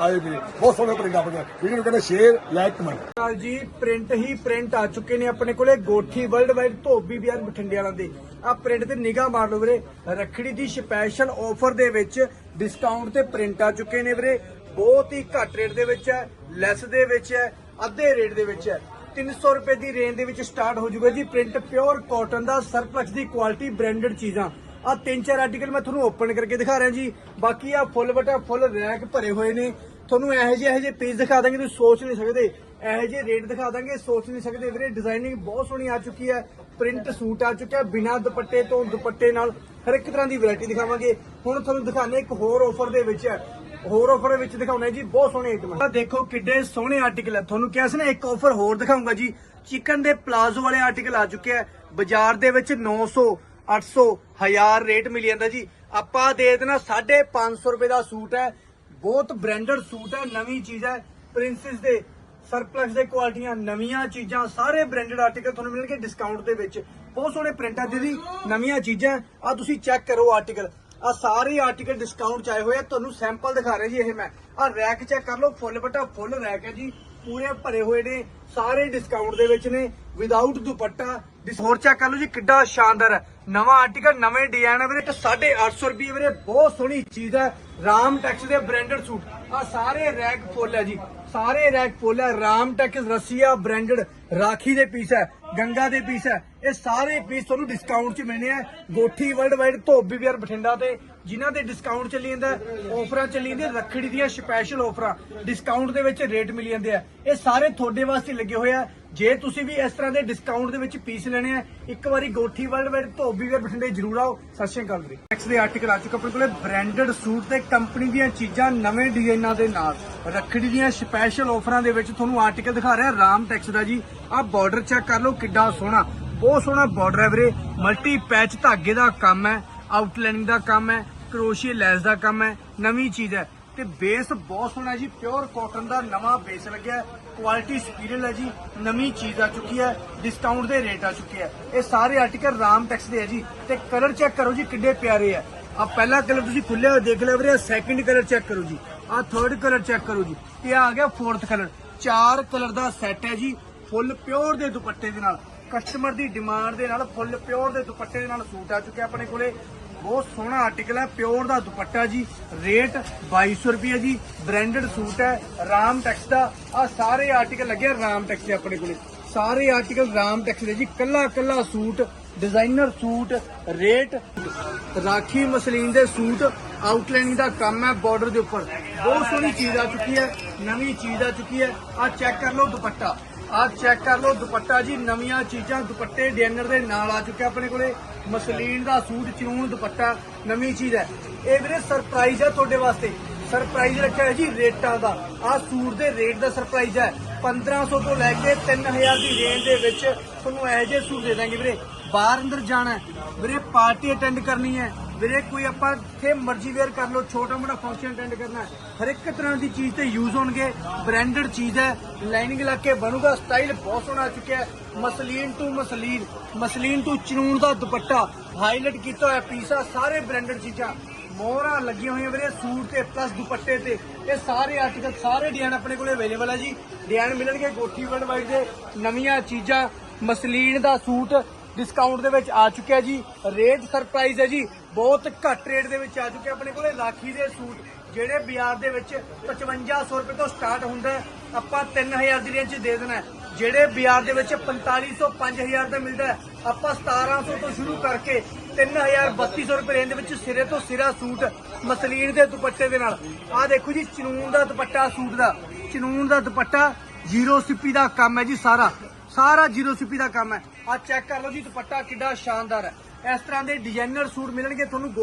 ਆਏ ਵੀ ਬਹੁਤ ਸੋਹਣਾ ਪ੍ਰਿੰਟ ਆਪਣਾ। ਵੀਡੀਓ ਨੂੰ ਕਹਿੰਦੇ ਸ਼ੇਅਰ ਲਾਈਕ ਕਮੈਂਟ ਨਾਲ ਜੀ ਪ੍ਰਿੰਟ ਹੀ ਪ੍ਰਿੰਟ ਆ ਚੁੱਕੇ ਨੇ ਆਪਣੇ ਕੋਲੇ। ਗੋਠੀ ਵਰਲਡ ਵਾਈਡ ਧੋਬੀ ਬਿਆਰ ਬਠਿੰਡੇ ਵਾਲਾਂ ਦੇ। ਆ ਪ੍ਰਿੰਟ ਤੇ ਨਿਗਾਹ ਮਾਰ ਲਓ ਵੀਰੇ। ਰੱਖੜੀ ਦੀ ਸਪੈਸ਼ਲ ਆਫਰ ਦੇ ਵਿੱਚ ਡਿਸਕਾਊਂਟ ਤੇ ਪ੍ਰਿੰਟ ਆ ਚੁੱਕੇ ਨੇ ਵੀਰੇ। ਬਹੁਤ ਹੀ ਘੱਟ ਰੇਟ ਦੇ ਵਿੱਚ ਹੈ ਲੈਸ ਦੇ ਵਿੱਚ ਹੈ। ਅੱਧੇ ਰੇਟ ਦੇ ਵਿੱਚ ਹੈ। 300 ਰੁਪਏ ਦੀ ਰੇਂਜ ਦੇ ਵਿੱਚ ਸਟਾਰਟ ਹੋ ਜਾਊਗਾ ਜੀ। ਪ੍ਰਿੰਟ ਪਿਓਰ ਕਾਟਨ ਦਾ ਸਰਪਲਕਸ ਦੀ ਕੁਆਲਿਟੀ ਬ੍ਰਾਂਡਡ ਚੀਜ਼ਾਂ। ਆ ਤਿੰਨ ਚਾਰ ਆਰਟੀਕਲ ਮੈਂ ਤੁਹਾਨੂੰ ਓਪਨ ਕਰਕੇ ਦਿਖਾ ਰਿਹਾ ਜੀ। ਬਾਕੀ ਆ ਫੁੱਲ ਬਟਾ ਫੁੱਲ ਰੈਕ ਭਰੇ ਹੋਏ ਨੇ। ਤੁਹਾਨੂੰ ਇਹੋ ਜਿਹੇ ਇਹੋ ਜਿਹੇ ਪੀਸ ਦਿਖਾ ਦਾਂਗੇ, ਤੁਸੀਂ ਸੋਚ ਨਹੀਂ ਸਕਦੇ। ਇਹੋ ਜਿਹੇ ਰੇਟ ਦਿਖਾ ਦਾਂਗੇ, ਸੋਚ ਨਹੀਂ ਸਕਦੇ। ਵੀਰੇ ਡਿਜ਼ਾਈਨਿੰਗ ਬਹੁਤ ਸੋਹਣੀ ਆ ਚੁੱਕੀ ਹੈ। ਪ੍ਰਿੰਟ ਸੂਟ ਆ ਚੁੱਕਿਆ। ਬਿਨਾਂ ਦੁਪੱਟੇ ਤੋਂ ਦੁਪੱਟੇ ਨਾਲ ਹਰ ਇੱਕ ਤਰ੍ਹਾਂ ਦੀ ਵੈਰਾਈਟੀ ਦਿਖਾਵਾਂਗੇ। ਹੁਣ ਤੁਹਾਨੂੰ ਦਿਖਾਣੇ ਇੱਕ ਹੋਰ ਆਫਰ ਦੇ ਵਿੱਚ ਹੈ। ਹੋਰ ਆਫਰ ਵਿੱਚ ਦਿਖਾਉਣਾ ਜੀ, ਬਹੁਤ ਸੋਹਣੇ ਆਈਟਮ ਆ ਦੇਖੋ ਕਿੱਡੇ ਸੋਹਣੇ ਆਰਟੀਕਲ ਹੈ। ਤੁਹਾਨੂੰ ਕਿਹਾ ਸੀ ਨਾ, ਇੱਕ ਆਫਰ ਹੋਰ ਦਿਖਾਉਂਗਾ ਜੀ। ਚਿਕਨ ਦੇ ਪਲਾਜ਼ੋ ਵਾਲੇ ਆਰਟੀਕਲ ਆ ਚੁੱਕੇ ਆ। ਬਾਜ਼ਾਰ ਦੇ ਵਿੱਚ 900 800 1000 ਰੇਟ ਮਿਲ ਜਾਂਦਾ ਜੀ। ਆਪਾਂ ਦੇ ਦੇਣਾ 550 ਰੁਪਏ ਦਾ ਸੂਟ ਹੈ। ਬਹੁਤ ਬ੍ਰਾਂਡਡ ਸੂਟ ਹੈ, ਨਵੀਂ ਚੀਜ਼ ਹੈ। ਪ੍ਰਿੰਸਸ ਦੇ ਸਰਪਲਸ ਦੇ ਕੁਆਲਿਟੀਆਂ ਨਵੀਆਂ ਚੀਜ਼ਾਂ, ਸਾਰੇ ਬ੍ਰਾਂਡਡ ਆਰਟੀਕਲ ਤੁਹਾਨੂੰ ਮਿਲਣਗੇ ਡਿਸਕਾਊਂਟ ਦੇ ਵਿੱਚ। ਬਹੁਤ ਸੋਹਣੇ ਪ੍ਰਿੰਟ ਆ ਦੀਦੀ, ਨਵੀਆਂ ਚੀਜ਼ਾਂ। ਆ ਤੁਸੀਂ ਚੈੱਕ ਕਰੋ ਆਰਟੀਕਲ ਆ ਸਾਰੇ ਆਰਟੀਕਲ ਡਿਸਕਾਊਂਟ ਚ ਆਏ ਹੋਏ ਆ, ਤੁਹਾਨੂੰ ਸੈਂਪਲ ਦਿਖਾ ਰਿਹਾ ਜੀ ਇਹ ਮੈਂ। ਆ ਰੈਕ ਚੈੱਕ ਕਰ ਲਓ ਫੁੱਲ ਬਟਾ ਫੁੱਲ ਰੈਕ ਹੈ ਜੀ। ਪੂਰੇ ਭਰੇ ਹੋਏ ਨੇ, ਸਾਰੇ ਡਿਸਕਾਊਂਟ ਦੇ ਵਿੱਚ ਨੇ ਵਿਦਆਊਟ ਦੁਪੱਟਾ। ਹੋਰ ਚੈੱਕ ਕਰ ਲਓ ਜੀ, ਕਿੱਡਾ ਸ਼ਾਨਦਾਰ ਹੈ। ਨਵਾਂ ਆਰਟੀਕਲ ਨਵੇਂ ਡਿਜ਼ਾਈਨ ਹੈ ਵੀਰੇ, ਤੇ 850 ਰੁਪਏ ਵੀਰੇ, ਬਹੁਤ ਸੋਹਣੀ ਚੀਜ਼ ਹੈ। ਰਾਮ ਟੈਕਸ ਦੇ ਬ੍ਰਾਂਡਡ ਸੂਟ। ਆ ਸਾਰੇ ਰੈਕ ਫੁੱਲ ਹੈ ਜੀ। ਸਾਰੇ ਰੈਕ ਫੁੱਲ ਹੈ। ਰਾਮ ਟੈਕਸ ਰਸੀਆ ਬ੍ਰਾਂਡਡ ਰਾਖੀ ਦੇ ਪੀਸ ਹੈ, ਗੰਗਾ ਦੇ ਪੀਸ ਹੈ। ਇਹ ਸਾਰੇ ਪੀਸ ਤੁਹਾਨੂੰ ਡਿਸਕਾਊਂਟ 'ਚ ਮਿਲਣੇ ਆ। ਗੋਠੀ ਵਰਲਡ ਵਾਈਡ ਧੋਬੀ ਵੀਰ ਬਠਿੰਡਾ ਤੇ, ਜਿਨ੍ਹਾਂ ਦੇ ਡਿਸਕਾਊਂਟ ਚੱਲੀ ਜਾਂਦਾ ਆਫਰਾਂ ਚੱਲੀ ਜਾਂਦੀਆਂ, ਰੱਖੜੀ ਦੀਆਂ ਸਪੈਸ਼ਲ ਆਫਰਾਂ ਡਿਸਕਾਊਂਟ ਦੇ ਵਿੱਚ ਰੇਟ ਮਿਲ ਜਾਂਦੇ ਆ। ਇਹ ਸਾਰੇ ਤੁਹਾਡੇ ਵਾਸਤੇ ਲੱਗੇ ਹੋਏ ਆ। ਜੇ ਤੁਸੀਂ ਵੀ ਇਸ ਤਰ੍ਹਾਂ ਦੇ ਡਿਸਕਾਊਂਟ ਦੇ ਵਿੱਚ ਪੀਸ ਲੈਣੇ ਆ, ਇੱਕ ਵਾਰੀ ਗੋਠੀ ਵਰਲਡ ਵਾਈਡ ਧੋਬੀ ਵੀਰ ਬਠਿੰਡੇ ਜਰੂਰ ਆਓ। ਸਤਿ ਸ਼੍ਰੀ ਅਕਾਲ ਵੀਰੇ। ਨੈਕਸਟ ਦੇ ਆਰਟੀਕਲ ਆ ਚੁੱਕਾ ਆਪਣੇ ਕੋਲੇ। ਬ੍ਰਾਂਡਡ ਸੂਟ ਤੇ ਕੰਪਨੀ ਦੀਆਂ ਚੀਜ਼ਾਂ ਨਵੇਂ ਡਿਜ਼ਾਈਨਾਂ ਦੇ ਨਾਲ। ਰੱਖੜੀ ਦੀਆਂ ਸਪੈਸ਼ਲ ਆਫਰਾਂ ਦੇ ਵਿੱਚ ਤੁਹਾਨੂੰ ਆਰਟੀਕਲ ਦਿਖਾ ਰਿਹਾ ਰਾਮ ਟੈਕਸ ਦਾ ਜੀ। ਆਹ ਬਾਰਡਰ ਚੈੱਕ ਕਰ ਲਓ, ਕਿੱਡਾ ਸੋਹਣਾ। ਬਹੁਤ ਸੋਹਣਾ ਬਾਰਡਰ ਹੈ ਵੀਰੇ। ਮਲਟੀ ਪੈਚ ਧਾਗੇ ਦਾ ਕੰਮ ਹੈ ਆਊਟਲਾਈਨਿੰਗ ਦਾ ਕੰਮ ਹੈ ਕਰੋਸ਼ੀਏ ਲੈਸ ਦਾ ਕੰਮ ਹੈ, ਨਵੀਂ ਚੀਜ਼ ਹੈ। ਤੇ ਬੇਸ ਬਹੁਤ ਸੋਹਣਾ ਜੀ। ਪਿਓਰ ਕਾਟਨ ਦਾ ਨਵਾਂ ਬੇਸ ਲੱਗਿਆ। ਕੁਆਲਿਟੀ ਸੁਪੀਰੀਅਰ ਹੈ ਜੀ, ਨਵੀਂ ਚੀਜ਼ ਆ ਚੁੱਕੀ ਹੈ ਡਿਸਕਾਊਂਟ ਦੇ ਰੇਟ ਆ ਚੁੱਕੇ ਹੈ ਇਹ ਸਾਰੇ ਆਰਟੀਕਲ ਰਾਮ ਟੈਕਸ ਦੇ ਹੈ ਜੀ, ਤੇ ਕਲਰ ਚੈੱਕ ਕਰੋ ਜੀ ਕਿੱਡੇ ਪਿਆਰੇ ਆ। ਆ ਪਹਿਲਾ ਕਲਰ ਤੁਸੀਂ ਖੁੱਲਿਆ ਦੇਖ ਲਿਆ ਵੀਰੇ ਸੈਕਿੰਡ ਕਲਰ ਚੈੱਕ ਕਰੋ ਜੀ ਆ ਥਰਡ ਕਲਰ ਚੈੱਕ ਕਰੋ ਜੀ, ਤੇ ਆ ਗਿਆ ਫੋਰਥ ਕਲਰ ਚਾਰ ਕਲਰ ਦਾ ਸੈੱਟ ਹੈ ਜੀ ਫੁੱਲ ਪਿਓਰ ਦੇ ਦੁਪੱਟੇ ਦੇ ਨਾਲ। ਕਸਟਮਰ ਦੀ ਡਿਮਾਂਡ ਦੇ ਨਾਲ ਫੁੱਲ ਪਿਓਰ ਦੇ ਦੁਪੱਟੇ ਦੇ ਨਾਲ ਸੂਟ ਆ ਚੁੱਕਿਆ ਆਪਣੇ ਕੋਲੇ। ਬਹੁਤ ਸੋਹਣਾ ਆਰਟੀਕਲ ਹੈ ਪਿਓਰ ਦਾ ਦੁਪੱਟਾ ਜੀ ਰੇਟ 2200 ਰੁਪਏ ਜੀ ਬ੍ਰਾਂਡਡ ਸੂਟ ਹੈ, ਰਾਮ ਟੈਕਸ ਦਾ। ਆ ਸਾਰੇ ਆਰਟੀਕਲ ਲੱਗੇ ਰਾਮ ਟੈਕਸ ਦੇ ਆਪਣੇ ਕੋਲੇ। ਸਾਰੇ ਆਰਟੀਕਲ ਰਾਮ ਟੈਕਸ ਦੇ ਜੀ, ਕੱਲਾ ਕੱਲਾ ਸੂਟ ਡਿਜ਼ਾਈਨਰ ਸੂਟ ਰੇਟ ਰਾਖੀ ਮਸਲੀਨ ਦੇ ਸੂਟ ਆਊਟਲਾਈਨਿੰਗ ਦਾ ਕੰਮ ਹੈ ਬਾਰਡਰ ਦੇ ਉੱਪਰ। ਬਹੁਤ ਸੋਹਣੀ ਚੀਜ਼ ਆ ਚੁੱਕੀ ਹੈ, ਨਵੀਂ ਚੀਜ਼ ਆ ਚੁੱਕੀ ਹੈ। ਆ ਚੈੱਕ ਕਰ ਲਓ ਦੁਪੱਟਾ। ਆ ਚੈੱਕ ਕਰ ਲਓ, ਦੁਪੱਟਾ ਜੀ, ਨਵੀਆਂ ਚੀਜ਼ਾਂ, ਦੁਪੱਟੇ ਡਿਜ਼ਾਈਨਰ ਦੇ ਨਾਲ ਆ ਚੁੱਕਿਆ ਆਪਣੇ ਕੋਲੇ। ਮਸਲੀਨ ਦਾ ਸੂਟ ਚਨੂਨ ਦੁਪੱਟਾ, ਨਵੀਂ ਚੀਜ਼ ਹੈ। ਇਹ ਵੀਰੇ ਸਰਪ੍ਰਾਈਜ਼ ਹੈ ਤੁਹਾਡੇ ਵਾਸਤੇ। ਸਰਪ੍ਰਾਈਜ਼ ਰੱਖਿਆ ਹੈ ਜੀ ਰੇਟਾਂ ਦਾ। ਆਹ ਸੂਟ ਦੇ ਰੇਟ ਦਾ ਸਰਪ੍ਰਾਈਜ਼ ਹੈ। 1500 ਤੋਂ ਲੈ ਕੇ 3000 ਦੀ ਰੇਂਜ ਦੇ ਵਿੱਚ ਤੁਹਾਨੂੰ ਇਹ ਜਿਹੇ ਸੂਟ ਦੇ ਦਾਂਗੇ ਵੀਰੇ। ਬਾਹਰ ਅੰਦਰ ਜਾਣਾ ਵੀਰੇ ਪਾਰਟੀ ਅਟੈਂਡ ਕਰਨੀ ਹੈ। ਵੀਰੇ, ਕੋਈ ਆਪਾਂ ਜਿੱਥੇ ਮਰਜ਼ੀ ਵੇਅਰ ਕਰ ਲਓ, ਛੋਟਾ ਮੋਟਾ ਫੰਕਸ਼ਨ ਅਟੈਂਡ ਕਰਨਾ ਹਰ ਇੱਕ ਤਰ੍ਹਾਂ ਦੀ ਚੀਜ਼ ਤੇ ਯੂਜ਼ ਹੋਣਗੇ ਬ੍ਰਾਂਡਡ ਚੀਜ਼ ਹੈ ਲਾਈਨਿੰਗ ਲਾ ਕੇ ਬਣੂਗਾ ਸਟਾਈਲ ਬਹੁਤ ਸੋਹਣਾ ਆ ਚੁੱਕਿਆ ਹੈ। Muslin to muslin muslin to ਚਨੂਨ ਦਾ ਦੁਪੱਟਾ ਹਾਈਲਾਈਟ ਕੀਤਾ ਹੋਇਆ ਪੀਸਾ, ਸਾਰੇ ਬ੍ਰਾਂਡਡ ਚੀਜ਼ਾਂ। ਮੋਹਰਾਂ ਲੱਗੀਆਂ ਹੋਈਆਂ ਵੀਰੇ, ਸੂਟ ਤੇ ਪਲੱਸ ਦੁਪੱਟੇ ਤੇ। ਇਹ ਸਾਰੇ ਆਰਟੀਕਲ ਸਾਰੇ ਡਿਜ਼ਾਈਨ ਆਪਣੇ ਕੋਲੇ ਅਵੇਲੇਬਲ ਹੈ ਜੀ। ਡਿਜ਼ਾਈਨ ਮਿਲਣਗੇ ਗੋਠੀ ਵਰਲਡ ਵਾਈਡ ਦੇ, ਨਵੀਆਂ ਚੀਜ਼ਾਂ, ਮਸਲੀਨ ਦਾ ਸੂਟ ਡਿਸਕਾਊਂਟ ਦੇ ਵਿੱਚ ਆ ਚੁੱਕਿਆ ਜੀ। ਰੇਟ ਸਰਪ੍ਰਾਈਜ਼ ਹੈ ਜੀ। ਬਹੁਤ ਘੱਟ ਰੇਟ ਦੇ ਵਿੱਚ ਆ ਚੁੱਕੇ ਆਪਣੇ ਕੋਲੇ ਰਾਖੀ ਦੇ ਸੂਟ ਜਿਹੜੇ ਬਾਜ਼ਾਰ ਦੇ ਵਿੱਚ 5500 ਰੁਪਏ ਤੋਂ ਸਟਾਰਟ ਹੁੰਦਾ ਆਪਾਂ 3000 ਦੀ ਰੇਂਜ ਦੇ ਦੇਣਾ ਜਿਹੜੇ ਬਾਜ਼ਾਰ ਦੇ ਵਿੱਚ 4500 5000 ਦਾ ਮਿਲਦਾ ਹੈ, ਆਪਾਂ 1700 ਤੋਂ ਸ਼ੁਰੂ ਕਰਕੇ 3000 3200 ਰੁਪਏ ਰੇਂਜ ਦੇ ਵਿੱਚ ਸਿਰੇ ਤੋਂ ਸਿਰਾ ਸੂਟ ਮਸਲੀਨ ਦੇ ਦੁਪੱਟੇ ਦੇ ਨਾਲ। ਆਹ ਦੇਖੋ ਜੀ ਚਨੂਨ ਦਾ ਦੁਪੱਟਾ ਸੂਟ ਦਾ। ਚਨੂਨ ਦਾ ਦੁਪੱਟਾ ਜ਼ੀਰੋ ਸਿੱਪੀ ਦਾ ਕੰਮ ਹੈ ਜੀ ਸਾਰਾ। ਸਾਰਾ ਜ਼ੀਰੋ ਸਿੱਪੀ ਦਾ ਕੰਮ ਹੈ। ਆ ਚੈੱਕ ਕਰ ਲਓ ਜੀ, ਦੁਪੱਟਾ ਕਿੱਡਾ ਸ਼ਾਨਦਾਰ ਹੈ। ਇਸ ਤਰ੍ਹਾਂ ਦੇ ਡਿਜ਼ਾਈਨਰ ਸੂਟ ਮਿਲਣਗੇ, ਤੁਹਾਨੂੰ ਗੋ